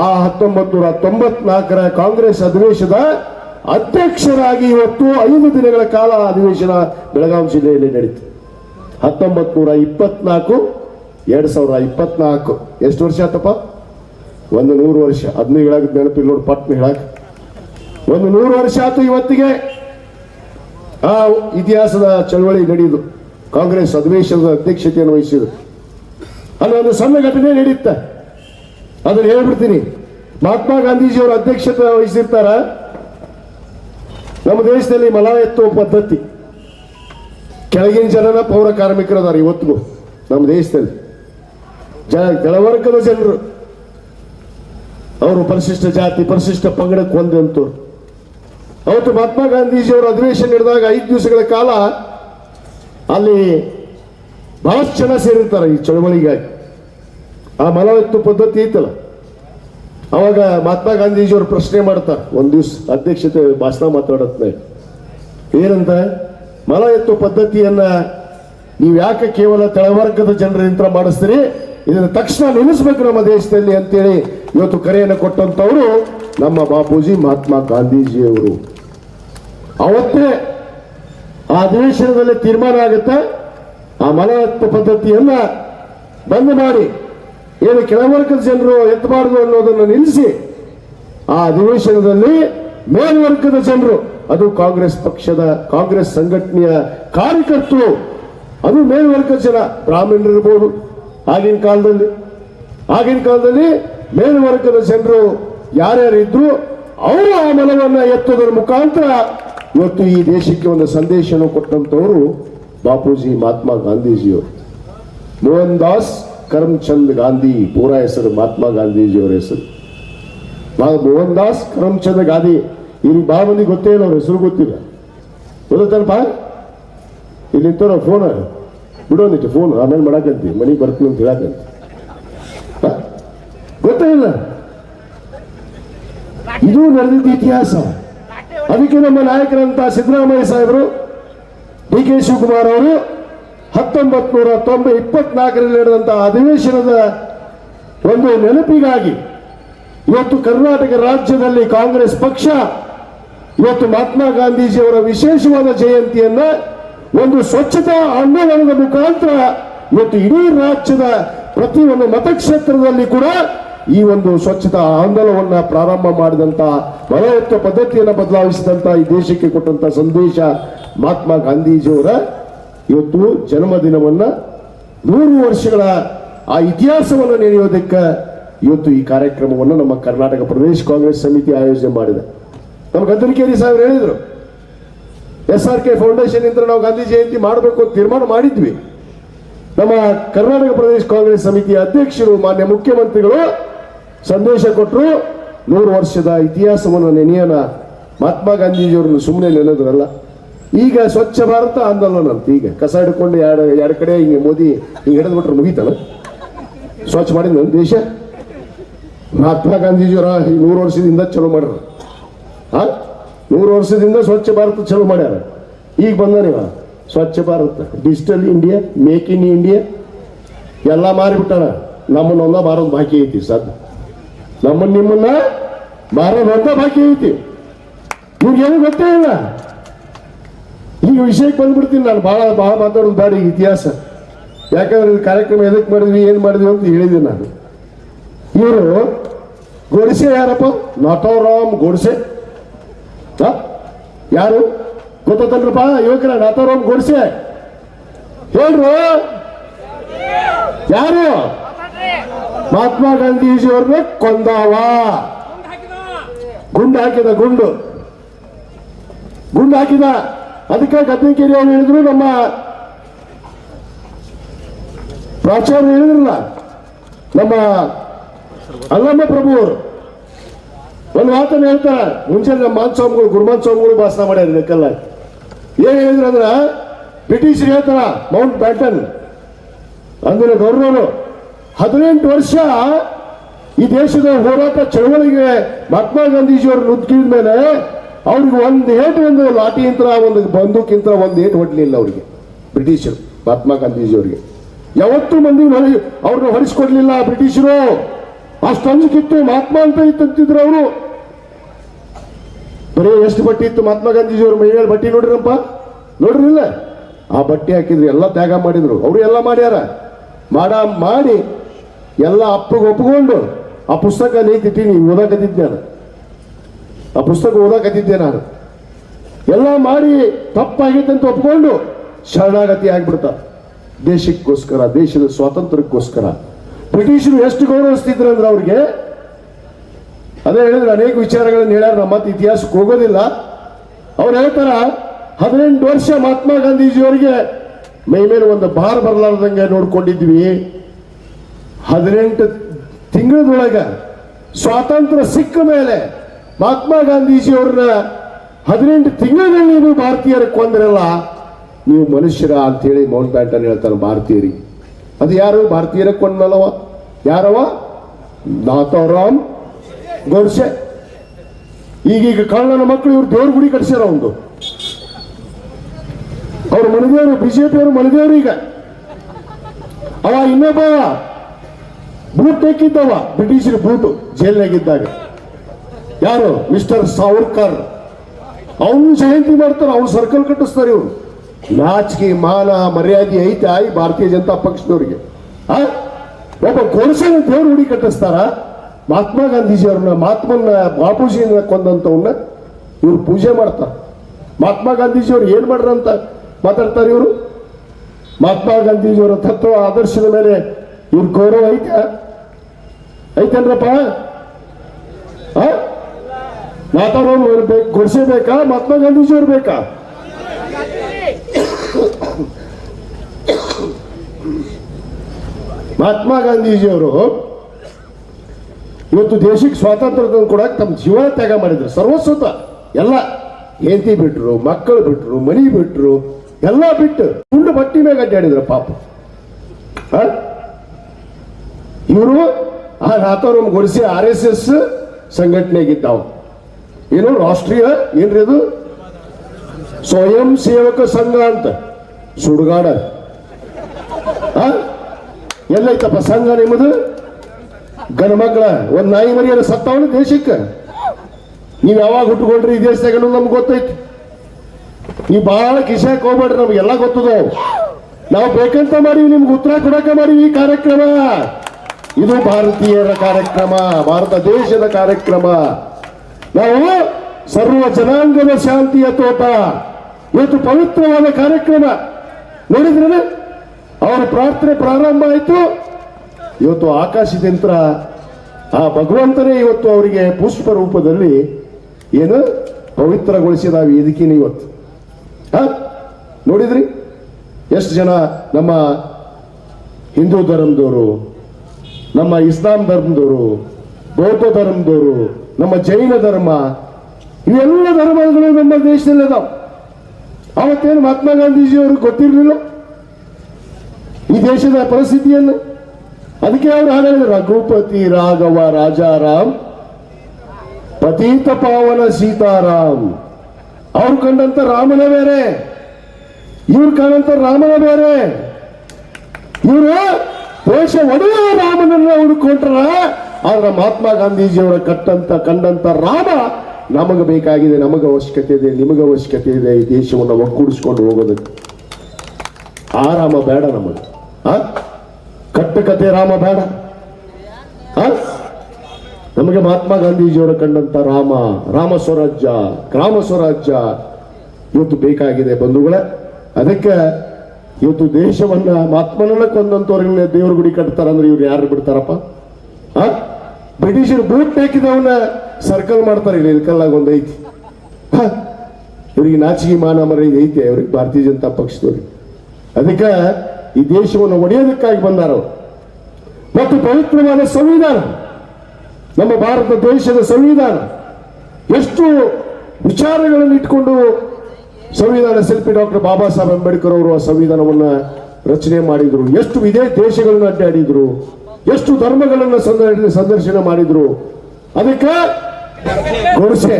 ಆ ಹತ್ತೊಂಬತ್ತು ನೂರ ತೊಂಬತ್ನಾಲ್ಕರ ಕಾಂಗ್ರೆಸ್ ಅಧಿವೇಶನದ ಅಧ್ಯಕ್ಷರಾಗಿ ಇವತ್ತು ಐದು ದಿನಗಳ ಕಾಲ ಅಧಿವೇಶನ ಬೆಳಗಾವಿ ಜಿಲ್ಲೆಯಲ್ಲಿ ನಡೀತು. ಹತ್ತೊಂಬತ್ತು ನೂರ ಇಪ್ಪತ್ನಾಲ್ಕು ಎರಡು ಸಾವಿರ ಇಪ್ಪತ್ನಾಲ್ಕು. ಎಷ್ಟು ವರ್ಷ ಆತಪ್ಪ? ಒಂದು ನೂರು ವರ್ಷ. ಅದನ್ನು ಹೇಳಕ್ ನೆನಪಿಲ್ಲ ನೋಡಿ, ಪಟ್ನ ಹೇಳಕ್ ಒಂದು ನೂರು ವರ್ಷ ಆಯ್ತು ಇವತ್ತಿಗೆ. ಆ ಇತಿಹಾಸದ ಚಳವಳಿ ನಡೆಯುದು. ಕಾಂಗ್ರೆಸ್ ಅಧಿವೇಶನದ ಅಧ್ಯಕ್ಷತೆಯನ್ನು ವಹಿಸಿದ್ರು. ಅಲ್ಲಿ ಒಂದು ಸಣ್ಣ ಘಟನೆ ನಡೆಯುತ್ತೆ ಅದನ್ನು ಹೇಳ್ಬಿಡ್ತೀನಿ. ಮಹಾತ್ಮ ಗಾಂಧೀಜಿಯವರು ಅಧ್ಯಕ್ಷತೆ ವಹಿಸಿರ್ತಾರ? ನಮ್ಮ ದೇಶದಲ್ಲಿ ಮಲ ಎತ್ತುವ ಪದ್ಧತಿ. ಕೆಳಗಿನ ಜನರ ಪೌರ ಕಾರ್ಮಿಕರು ಅದಾರ ಇವತ್ತಿಗೂ ನಮ್ಮ ದೇಶದಲ್ಲಿ. ಜನ ಕೆಳವರ್ಗದ ಜನರು. ಅವರು ಪರಿಶಿಷ್ಟ ಜಾತಿ, ಪರಿಶಿಷ್ಟ ಪಂಗಡಕ್ಕೆ ಹೊಂದಂತು ಅವತ್ತು ಮಹಾತ್ಮ ಗಾಂಧೀಜಿಯವರು ಅಧಿವೇಶನ ನಡೆದಾಗ ಐದು ದಿವಸಗಳ ಕಾಲ ಅಲ್ಲಿ ಬಹಳಷ್ಟು ಜನ ಸೇರಿರ್ತಾರೆ ಈ ಚಳವಳಿಗಾಗಿ. ಆ ಮಲವತ್ತು ಪದ್ಧತಿ ಐತಲ್ಲ? ಅವಾಗ ಮಹಾತ್ಮ ಗಾಂಧೀಜಿಯವರು ಪ್ರಶ್ನೆ ಮಾಡ್ತಾರೆ. ಒಂದ್ ದಿವ್ಸ ಅಧ್ಯಕ್ಷತೆ ಭಾಷಣ ಮಾತಾಡತ್ನೆ ಏನಂತ? ಮಲ ಎತ್ತು ಪದ್ಧತಿಯನ್ನ ನೀವು ಯಾಕೆ ಕೇವಲ ತಳವರ್ಗದ ಜನರಿಂದ ಮಾಡಿಸ್ತೀರಿ? ಇದನ್ನ ತಕ್ಷಣ ನಿಲ್ಲಿಸ್ಬೇಕು ನಮ್ಮ ದೇಶದಲ್ಲಿ ಅಂತೇಳಿ ಇವತ್ತು ಕರೆಯನ್ನು ಕೊಟ್ಟಂತವರು ನಮ್ಮ ಬಾಪೂಜಿ ಮಹಾತ್ಮ ಗಾಂಧೀಜಿಯವರು. ಅವತ್ತೇ ಆ ಅಧಿವೇಶನದಲ್ಲಿ ತೀರ್ಮಾನ ಆಗುತ್ತೆ? ಆ ಎತ್ತು ಪದ್ಧತಿಯನ್ನ ಬಂದ್ ಮಾಡಿ, ಏನು ಕೆಳವರ್ಗದ ಜನರು ಎತ್ತಬಾರದು ಅನ್ನೋದನ್ನು ನಿಲ್ಲಿಸಿ, ಆ ಅಧಿವೇಶನದಲ್ಲಿ ಮೇಲ್ವರ್ಗದ ಜನರು, ಅದು ಕಾಂಗ್ರೆಸ್ ಪಕ್ಷದ, ಕಾಂಗ್ರೆಸ್ ಸಂಘಟನೆಯ ಕಾರ್ಯಕರ್ತರು, ಅದು ಮೇಲ್ವರ್ಗದ ಜನ ಬ್ರಾಹ್ಮಣರಿರ್ಬೋದು ಆಗಿನ ಕಾಲದಲ್ಲಿ ಆಗಿನ ಕಾಲದಲ್ಲಿ ಮೇಲ್ವರ್ಗದ ಜನರು ಯಾರ್ಯಾರು ಇದ್ರು, ಅವರು ಆ ಮನವನ್ನ ಎತ್ತೋದರ ಮುಖಾಂತರ ಇವತ್ತು ಈ ದೇಶಕ್ಕೆ ಒಂದು ಸಂದೇಶವನ್ನು ಕೊಟ್ಟಂತವರು ಬಾಪೂಜಿ, ಮಹಾತ್ಮ ಗಾಂಧೀಜಿಯವರು. ಮೋಹನ್ ದಾಸ್, ಕರಮ್ಚಂದ್ ಗಾಂಧಿ, ಪೂರ ಹೆಸರು ಮಹಾತ್ಮ ಗಾಂಧೀಜಿಯವರ ಹೆಸರು. ಮೋಹನ್ ದಾಸ್, ಕರಮ್ಚಂದ್ ಗಾಂಧಿ, ಇವ್ರಿಗೆ ಭಾಳ ಮಂದಿ ಗೊತ್ತೇ ಇಲ್ಲ, ಅವ್ರ ಹೆಸರು ಗೊತ್ತಿಲ್ಲ. ಗೊತ್ತಲ್ಪ ಇಲ್ಲಿ ನಿಂತಾರ ಫೋನ್ ಬಿಡೋನಿಟ್ಟು ಫೋನ್ ಆಮೇಲೆ ಮಾಡಕಂತಿ. ಮನೆಗೆ ಬರ್ತೀನಿ ಅಂತ ಹೇಳಕಂತ? ಗೊತ್ತೇ ಇಲ್ಲ. ಇದು ನಡೆದಿದ್ದ ಇತಿಹಾಸ. ಅದಕ್ಕೆ ನಮ್ಮ ನಾಯಕರಂತ ಸಿದ್ದರಾಮಯ್ಯ ಸಾಹೇಬರು ಡಿ ಕೆ ಶಿವಕುಮಾರ್ ಅವರು ಹತ್ತೊಂಬತ್ ನೂರ ತೊಂಬ ಇಪ್ಪತ್ನಾಲ್ಕರಲ್ಲಿ ನಡೆದಂತಹ ಅಧಿವೇಶನದ ಒಂದು ನೆನಪಿಗಾಗಿ ಇವತ್ತು ಕರ್ನಾಟಕ ರಾಜ್ಯದಲ್ಲಿ ಕಾಂಗ್ರೆಸ್ ಪಕ್ಷ, ಇವತ್ತು ಮಹಾತ್ಮ ಗಾಂಧೀಜಿಯವರ ವಿಶೇಷವಾದ ಜಯಂತಿಯನ್ನ ಒಂದು ಸ್ವಚ್ಛತಾ ಆಂದೋಲನದ ಮುಖಾಂತರ ಇವತ್ತು ಇಡೀ ರಾಜ್ಯದ ಪ್ರತಿ ಒಂದು ಮತಕ್ಷೇತ್ರದಲ್ಲಿ ಕೂಡ ಈ ಒಂದು ಸ್ವಚ್ಛತಾ ಆಂದೋಲನವನ್ನ ಪ್ರಾರಂಭ ಮಾಡಿದಂತಹ ಮಲಯತ್ವ ಪದ್ಧತಿಯನ್ನು ಬದಲಾಯಿಸಿದಂತಹ ಈ ದೇಶಕ್ಕೆ ಕೊಟ್ಟಂತ ಸಂದೇಶ ಮಹಾತ್ಮ ಗಾಂಧೀಜಿಯವರ ಇವತ್ತು ಜನ್ಮದಿನವನ್ನು ನೂರು ವರ್ಷಗಳ ಆ ಇತಿಹಾಸವನ್ನು ನೆನೆಯೋದಕ್ಕೆ ಇವತ್ತು ಈ ಕಾರ್ಯಕ್ರಮವನ್ನು ನಮ್ಮ ಕರ್ನಾಟಕ ಪ್ರದೇಶ ಕಾಂಗ್ರೆಸ್ ಸಮಿತಿ ಆಯೋಜನೆ ಮಾಡಿದೆ. ನಮ್ಮ ಗದ್ದರಿಕೇರಿ ಸಾಹೇಬ್ರು ಹೇಳಿದ್ರು ಎಸ್ ಆರ್ ಕೆ ಫೌಂಡೇಶನ್ ಇಂದ ನಾವು ಗಾಂಧಿ ಜಯಂತಿ ಮಾಡಬೇಕು ಅಂತ ತೀರ್ಮಾನ ಮಾಡಿದ್ವಿ. ನಮ್ಮ ಕರ್ನಾಟಕ ಪ್ರದೇಶ ಕಾಂಗ್ರೆಸ್ ಸಮಿತಿಯ ಅಧ್ಯಕ್ಷರು, ಮಾನ್ಯ ಮುಖ್ಯಮಂತ್ರಿಗಳು ಸಂದೇಶ ಕೊಟ್ಟರು ನೂರು ವರ್ಷದ ಇತಿಹಾಸವನ್ನು ನೆನೆಯೋಣ. ಮಹಾತ್ಮ ಗಾಂಧೀಜಿಯವರನ್ನು ಸುಮ್ಮನೆ ನೆನೆದ್ರಲ್ಲ. ಈಗ ಸ್ವಚ್ಛ ಭಾರತ ಆಂದೋಲನ ಅಂತ. ಈಗ ಕಸ ಹಿಡ್ಕೊಂಡು ಎರಡು ಎರಡು ಕಡೆ ಹಿಂಗೆ ಮೋದಿ ಹಿಂಗೆ ಹಿಡಿದ್ಬಿಟ್ರೆ ಮುಗೀತಲ್ಲ? ಸ್ವಚ್ಛ ಮಾಡಿದ ದೇಶ. ಮಹಾತ್ಮ ಗಾಂಧೀಜಿಯವರ ಈ ನೂರು ವರ್ಷದಿಂದ ಚಲೋ ಮಾಡ್ರ ಆ? ನೂರು ವರ್ಷದಿಂದ ಸ್ವಚ್ಛ ಭಾರತ ಚಲೋ ಮಾಡ್ಯಾರ. ಈಗ ಬಂದ Swachh Bharat, digital India, make in India, ಎಲ್ಲ ಮಾರಿಬಿಟ್ಟಾರ. ನಮ್ಮನ್ನ ಒಂದ ಮಾರೋದು ಬಾಕಿ ಐತಿ ಸದ್. ನಮ್ಮನ್ನ ನಿಮ್ಮನ್ನ ಮಾರೋದು ಒಂದ ಬಾಕಿ ಐತಿ. ಇವ್ರಿಗೇನು ಗೊತ್ತೇ ಇಲ್ಲ. ಈಗ ವಿಷಯಕ್ಕೆ ಬಂದ್ಬಿಡ್ತೀನಿ ನಾನು. ಭಾಳ ಭಾಳ ಮಾತಾಡೋದು ಬೇಡ ಇತಿಹಾಸ. ಯಾಕಂದ್ರೆ ಈ ಕಾರ್ಯಕ್ರಮ ಎದಕ್ಕೆ ಮಾಡಿದ್ವಿ, ಏನು ಮಾಡಿದ್ವಿ ಅಂತ ಹೇಳಿದ್ದೀನಿ ನಾನು. ಇವರು ಗೋಡ್ಸೆ ಯಾರಪ್ಪ? ನಾಥೋರಾಮ್ ಗೋಡ್ಸೆ? ಯಾರು? ಗೊತ್ತಲ್ರಪ್ಪ ಯುವಕರ ನಾಥೋರಾಮ್ ಗೋಡ್ಸೆ. ಹೇಳ್ರು. ಯಾರು? ಮಹಾತ್ಮ ಗಾಂಧೀಜಿಯವ್ರನ್ನ ಕೊಂದಾವ. ಗುಂಡು ಹಾಕಿದ, ಗುಂಡು. ಗುಂಡು ಹಾಕಿದ. ಅದಕ್ಕೆ ಗದ್ದನಕೇರಿ ಅವ್ರು ಹೇಳಿದ್ರು, ನಮ್ಮ ಪ್ರಾಚಾರ್ಯ ಹೇಳಿದ್ರಲ್ಲ, ನಮ್ಮ ಅಲ್ಲಮ್ಮ ಪ್ರಭು ಅವರು. ಒಂದು ಮಾತನ್ನು ಹೇಳ್ತಾರೆ. ಮುಂಚೆ ನಮ್ಮ ಮಾನ್ ಸ್ವಾಮಿಗಳು ಗುರುಮಾನ್ ಸ್ವಾಮಿಗಳು ಭಾಷಣ ಮಾಡ್ಯಾರ ಇದಕ್ಕೆಲ್ಲ. ಏನ್ ಹೇಳಿದ್ರು ಅಂದ್ರ, ಬ್ರಿಟಿಷರು ಹೇಳ್ತಾರ, ಮೌಂಟ್ ಬ್ಯಾಟನ್. ಅಂದ್ರೆ ಗೌರವರು ಹದಿನೆಂಟು ವರ್ಷ ಈ ದೇಶದ ಹೋರಾಟ ಚಳವಳಿಗೆ ಮಹಾತ್ಮ ಗಾಂಧೀಜಿಯವರು ನುಗ್ಗಿದ ಮೇಲೆ ಅವ್ರಿಗೆ ಒಂದು ಏಟು ಒಂದು ಲಾಠಿ ಯಂತ್ರ, ಒಂದು ಬಂದೂಕ್ ಯಂತ್ರ, ಒಂದು ಏಟು ಹೊಡಲಿಲ್ಲ ಅವರಿಗೆ. ಬ್ರಿಟಿಷರು, ಮಹಾತ್ಮ ಗಾಂಧೀಜಿಯವರಿಗೆ ಯಾವತ್ತೂ ಮಂದಿ ಅವ್ರನ್ನ ಹೊರಿಸ್ಕೊಡ್ಲಿಲ್ಲ ಬ್ರಿಟಿಷರು. ಅಂಜಿಕಿತ್ತು, ಮಹಾತ್ಮ ಅಂತ ಇತ್ತಿದ್ರು ಅವರು. ಬರೀ ಎಷ್ಟು ಬಟ್ಟೆ ಇತ್ತು ಮಹಾತ್ಮ ಗಾಂಧೀಜಿಯವ್ರ ಮೈಮೇಲೆ ಬಟ್ಟೆ ನೋಡ್ರಪ್ಪ? ನೋಡ್ರಿಲ್ಲ? ಆ ಬಟ್ಟೆ ಹಾಕಿದ್ರು, ಎಲ್ಲ ತ್ಯಾಗ ಮಾಡಿದ್ರು. ಅವರು ಎಲ್ಲ ಮಾಡ್ಯಾರ. ಮಾಡ, ಮಾಡಿ ಎಲ್ಲ ಅಪ್ಪಗೆ ಒಪ್ಪಿಕೊಂಡು ಆ ಪುಸ್ತಕ ನೀತಿ ಓದಾಕತ್ತಿದ್ದೆ ನಾನು. ಆ ಪುಸ್ತಕ ಓದಾಕತ್ತಿದ್ದೆ ನಾನು. ಎಲ್ಲ ಮಾಡಿ ತಪ್ಪಾಗೈತೆ ಅಂತ ಒಪ್ಕೊಂಡು ಶರಣಾಗತಿ ಆಗ್ಬಿಡ್ತಾರೆ ದೇಶಕ್ಕೋಸ್ಕರ, ದೇಶದ ಸ್ವಾತಂತ್ರ್ಯಕ್ಕೋಸ್ಕರ. ಬ್ರಿಟಿಷರು ಎಷ್ಟು ಗೌರವಿಸ್ತಿದ್ರು ಅಂದ್ರೆ ಅವ್ರಿಗೆ? ಅದೇ ಹೇಳಿದ್ರೆ, ಅನೇಕ ವಿಚಾರಗಳನ್ನು ಹೇಳ್ಯಾರ, ನಮ್ಮ ಮತ್ತೆ ಇತಿಹಾಸಕ್ಕೆ ಹೋಗೋದಿಲ್ಲ. ಅವ್ರು ಹೇಳ್ತಾರ, ಹದಿನೆಂಟು ವರ್ಷ ಮಹಾತ್ಮ ಗಾಂಧೀಜಿಯವರಿಗೆ ಮೈ ಮೇಲೆ ಒಂದು ಭಾರ ಬರಲಾರ್ದಂಗೆ ನೋಡ್ಕೊಂಡಿದ್ವಿ. ಹದಿನೆಂಟು ತಿಂಗಳದೊಳಗೆ ಸ್ವಾತಂತ್ರ್ಯ ಸಿಕ್ಕ ಮೇಲೆ ಮಹಾತ್ಮ ಗಾಂಧೀಜಿಯವ್ರನ್ನ ಹದಿನೆಂಟು ತಿಂಗಳಲ್ಲಿ ನೀವು ಭಾರತೀಯರ ಕೊಂದ್ರಲ್ಲ, ನೀವು ಮನುಷ್ಯರ ಅಂತೇಳಿ ಮೌಂಟ್ ಬ್ಯಾಟನ್ ಹೇಳ್ತಾರೆ ಭಾರತೀಯರಿಗೆ. ಅದು ಯಾರು? ಭಾರತೀಯರ ಕೊಂದ್ನಲ್ಲವ? ಯಾರವ? ನಾಥೋರಾಮ್ ಗೋಡ್ಸೆ. ಈಗೀಗ ಕಳ್ಳನ ಮಕ್ಕಳು ಇವ್ರು ದೇವ್ರ ಗುಡಿ ಕಟ್ಸ್ಯಾರ ಒಂದು ಅವ್ರ ಮನದೇವರು ಬಿಜೆಪಿಯವರು ಮನದೇವರು ಈಗ. ಅವ ಇನ್ನೊಬ್ಬ. ಬೂಟ್ ಹಾಕಿದ್ದವ ಬ್ರಿಟಿಷರ ಬೂಟು ಜೈಲ್ನಾಗಿದ್ದಾಗ ಯಾರು? ಮಿಸ್ಟರ್ ಸಾವರ್ಕರ್. ಅವನು ಜಯಂತಿ ಮಾಡ್ತಾರೆ, ಅವ್ನು ಸರ್ಕಲ್ ಕಟ್ಟಿಸ್ತಾರೆ ಇವರು. ನಾಚಿಕೆ, ಮಾನ, ಮರ್ಯಾದೆ ಐತೆ ಈ ಭಾರತೀಯ ಜನತಾ ಪಕ್ಷದವ್ರಿಗೆ? ಒಬ್ಬ ಗೋಡ್ಸೆನ ದೇವರು ಹುಡಿ ಕಟ್ಟಿಸ್ತಾರ? ಮಹಾತ್ಮ ಗಾಂಧೀಜಿಯವ್ರನ್ನ ಮಹಾತ್ಮನ ಬಾಪೂಜಿಯನ್ನ ಕೊಂದಂತವನ್ನ ಇವ್ರು ಪೂಜೆ ಮಾಡ್ತಾರೆ. ಮಹಾತ್ಮ ಗಾಂಧೀಜಿಯವ್ರು ಏನ್ ಮಾಡ್ರ ಅಂತ ಮಾತಾಡ್ತಾರೆ ಇವರು? ಮಹಾತ್ಮ ಗಾಂಧೀಜಿಯವರ ತತ್ವ, ಆದರ್ಶದ ಮೇಲೆ ಇವ್ರ ಗೌರವ ಐತೆ? ಐತೇನ್ರಪ್ಪ? ಮಾತಾಡೋರು ಬೇಕು ಗೊಡ್ಸೇಬೇಕಾ ಮಹಾತ್ಮ ಗಾಂಧೀಜಿ ಬೇಕಾ? ಮಹಾತ್ಮ ಗಾಂಧೀಜಿಯವರು ಇವತ್ತು ದೇಶಕ್ಕೆ ಸ್ವಾತಂತ್ರ್ಯ ತಂದು ತಮ್ಮ ಜೀವ ತ್ಯಾಗ ಮಾಡಿದ್ರು. ಸರ್ವಸ್ವತ. ಎಲ್ಲ ಹೆಂಡತಿ ಬಿಟ್ರು, ಮಕ್ಕಳು ಬಿಟ್ರು, ಮನಿ ಬಿಟ್ರು, ಎಲ್ಲ ಬಿಟ್ಟು ಗುಂಡು ಬಟ್ಟಿ ಮೇಲೆ ಅಡ್ಡಾಡಿದ್ರು ಪಾಪ. ಇವರು ಆ ವಾತಾವರಣ ಗೊಡಿಸಿ ಆರ್ ಎಸ್ ಎಸ್ ಸಂಘಟನೆಗಿದ್ದಾವ ಏನು ರಾಷ್ಟ್ರೀಯ ಏನ್ರಿ ಅದು? ಸ್ವಯಂ ಸೇವಕ ಸಂಘ ಅಂತ. ಸುಡುಗಾಡ? ಎಲ್ಲೈತಪ್ಪ ಸಂಘ ನಿಮ್ಮದು? ಗಂಡ ಮಕ್ಕಳ, ಒಂದ್ ನಾಯಿ ಮರಿಯ ಸತ್ತವನು ದೇಶಕ್ಕೆ. ನೀವು ಯಾವಾಗ ಹುಟ್ಟುಕೊಂಡ್ರಿ ಈ ದೇಶದಾಗ ನಮ್ಗೆ ಗೊತ್ತೈತಿ. ನೀವು ಬಹಳ ಕಿಶಾಕ್ ಹೋಗ್ಬೇಡ್ರಿ ನಮ್ಗೆಲ್ಲ ಗೊತ್ತದ? ನಾವು ಬೇಕಂತ ಮಾಡೀವಿ, ನಿಮ್ಗೆ ಉತ್ತರ ಕೊಡಕ ಮಾಡೀವಿ ಈ ಕಾರ್ಯಕ್ರಮ. ಇದು ಭಾರತೀಯರ ಕಾರ್ಯಕ್ರಮ, ಭಾರತ ದೇಶದ ಕಾರ್ಯಕ್ರಮ. ನಾವು ಸರ್ವ ಜನಾಂಗದ ಶಾಂತಿಯ ತೋಟ ಇವತ್ತು ಪವಿತ್ರವಾದ ಕಾರ್ಯಕ್ರಮ. ನೋಡಿದ್ರೆ ಅವರ ಪ್ರಾರ್ಥನೆ ಪ್ರಾರಂಭ ಆಯಿತು. ಇವತ್ತು ಆಕಾಶದಿಂದ ಆ ಭಗವಂತನೇ ಇವತ್ತು ಅವರಿಗೆ ಪುಷ್ಪ ರೂಪದಲ್ಲಿ ಏನು ಪವಿತ್ರಗೊಳಿಸಿದ ವೇದಿಕೆನ ಇವತ್ತು. ಹ? ನೋಡಿದ್ರಿ? ಎಷ್ಟು ಜನ ನಮ್ಮ ಹಿಂದೂ ಧರ್ಮದವರು, ನಮ್ಮ ಇಸ್ಲಾಂ ಧರ್ಮದವರು, ಬೌದ್ಧ ಧರ್ಮದವರು ನಮ್ಮ ಜೈನ ಧರ್ಮ, ಇವೆಲ್ಲ ಧರ್ಮಗಳು ನಮ್ಮ ದೇಶದಲ್ಲಿ ಅದಾವ. ಅವತ್ತೇನು ಮಹಾತ್ಮ ಗಾಂಧೀಜಿ ಅವ್ರಿಗೆ ಗೊತ್ತಿರಲಿಲ್ಲ ಈ ದೇಶದ ಪರಿಸ್ಥಿತಿಯನ್ನು? ಅದಕ್ಕೆ ಅವರು ಹಾಗಾದ್ರೆ, ರಘುಪತಿ ರಾಘವ ರಾಜಾರಾಮ್, ಪತೀತ ಪಾವನ ಸೀತಾರಾಮ್. ಅವ್ರು ಕಂಡಂತ ರಾಮನ ಬೇರೆ, ಇವ್ರು ಕಾಣಂತ ರಾಮನ ಬೇರೆ. ಇವರು ದೇಶ ಒಡೆಯ ರಾಮನನ್ನ ಹುಡುಕೊಂಡ್ರ ಆದ್ರೆ ಮಹಾತ್ಮ ಗಾಂಧೀಜಿಯವರ ಕಟ್ಟಂತ, ಕಂಡಂತ ರಾಮ ನಮಗೆ ಬೇಕಾಗಿದೆ, ನಮಗೆ ಅವಶ್ಯಕತೆ ಇದೆ, ನಿಮಗೆ ಅವಶ್ಯಕತೆ ಇದೆ ಈ ದೇಶವನ್ನು ಒಗ್ಗೂಡಿಸ್ಕೊಂಡು ಹೋಗೋದಕ್ಕೆ. ಆ ರಾಮ ಬೇಡ ನಮಗೆ. ಕಟ್ಟಕತೆ ರಾಮ ಬೇಡ? ನಮಗೆ ಮಹಾತ್ಮ ಗಾಂಧೀಜಿಯವರ ಕಂಡಂತ ರಾಮ ರಾಮ ಸ್ವರಾಜ್ಯ, ಗ್ರಾಮ ಸ್ವರಾಜ್ಯ ಇವತ್ತು ಬೇಕಾಗಿದೆ ಬಂಧುಗಳೇ. ಅದಕ್ಕೆ ಇವತ್ತು ದೇಶವನ್ನ ಮಹಾತ್ಮನ ಕೊಂದಂತವ್ರಿಗೆ ದೇವ್ರ ಗುಡಿ ಕಟ್ತಾರಂದ್ರೆ ಇವ್ರು ಯಾರು ಬಿಡ್ತಾರಪ್ಪ? ಆ? ಬ್ರಿಟಿಷರು ಬೂಟ್ ಹಾಕಿದವನ್ನ ಸರ್ಕಲ್ ಮಾಡ್ತಾರೆ. ಇಲ್ಲಿ ಕಲ್ಲಾಗ ಒಂದು ಐತಿ. ಇವರಿಗೆ ನಾಚಿಗೆ ಮಾನ ಮರ್ಯಾದೆ ಐತಿ ಅವ್ರಿಗೆ, ಭಾರತೀಯ ಜನತಾ ಪಕ್ಷದವ್ರಿಗೆ. ಅದಕ್ಕೆ ಈ ದೇಶವನ್ನು ಒಡೆಯೋದಕ್ಕಾಗಿ ಬಂದಾರ ಮತ್ತು ಪವಿತ್ರವಾದ ಸಂವಿಧಾನ. ನಮ್ಮ ಭಾರತ ದೇಶದ ಸಂವಿಧಾನ. ಎಷ್ಟು ವಿಚಾರಗಳನ್ನು ಇಟ್ಕೊಂಡು ಸಂವಿಧಾನ ಶಿಲ್ಪಿ ಡಾಕ್ಟರ್ ಬಾಬಾ ಸಾಹೇಬ್ ಅಂಬೇಡ್ಕರ್ ಅವರು ಆ ಸಂವಿಧಾನವನ್ನ ರಚನೆ ಮಾಡಿದ್ರು. ಎಷ್ಟು ವಿದೇ ದೇಶಗಳನ್ನು ಅಡ್ಡಾಡಿದ್ರು. ಎಷ್ಟು ಧರ್ಮಗಳನ್ನು ಸಂದರ್ಶನ ಮಾಡಿದ್ರು? ಅದಕ್ಕೆ ಗೋಡ್ಸೆ.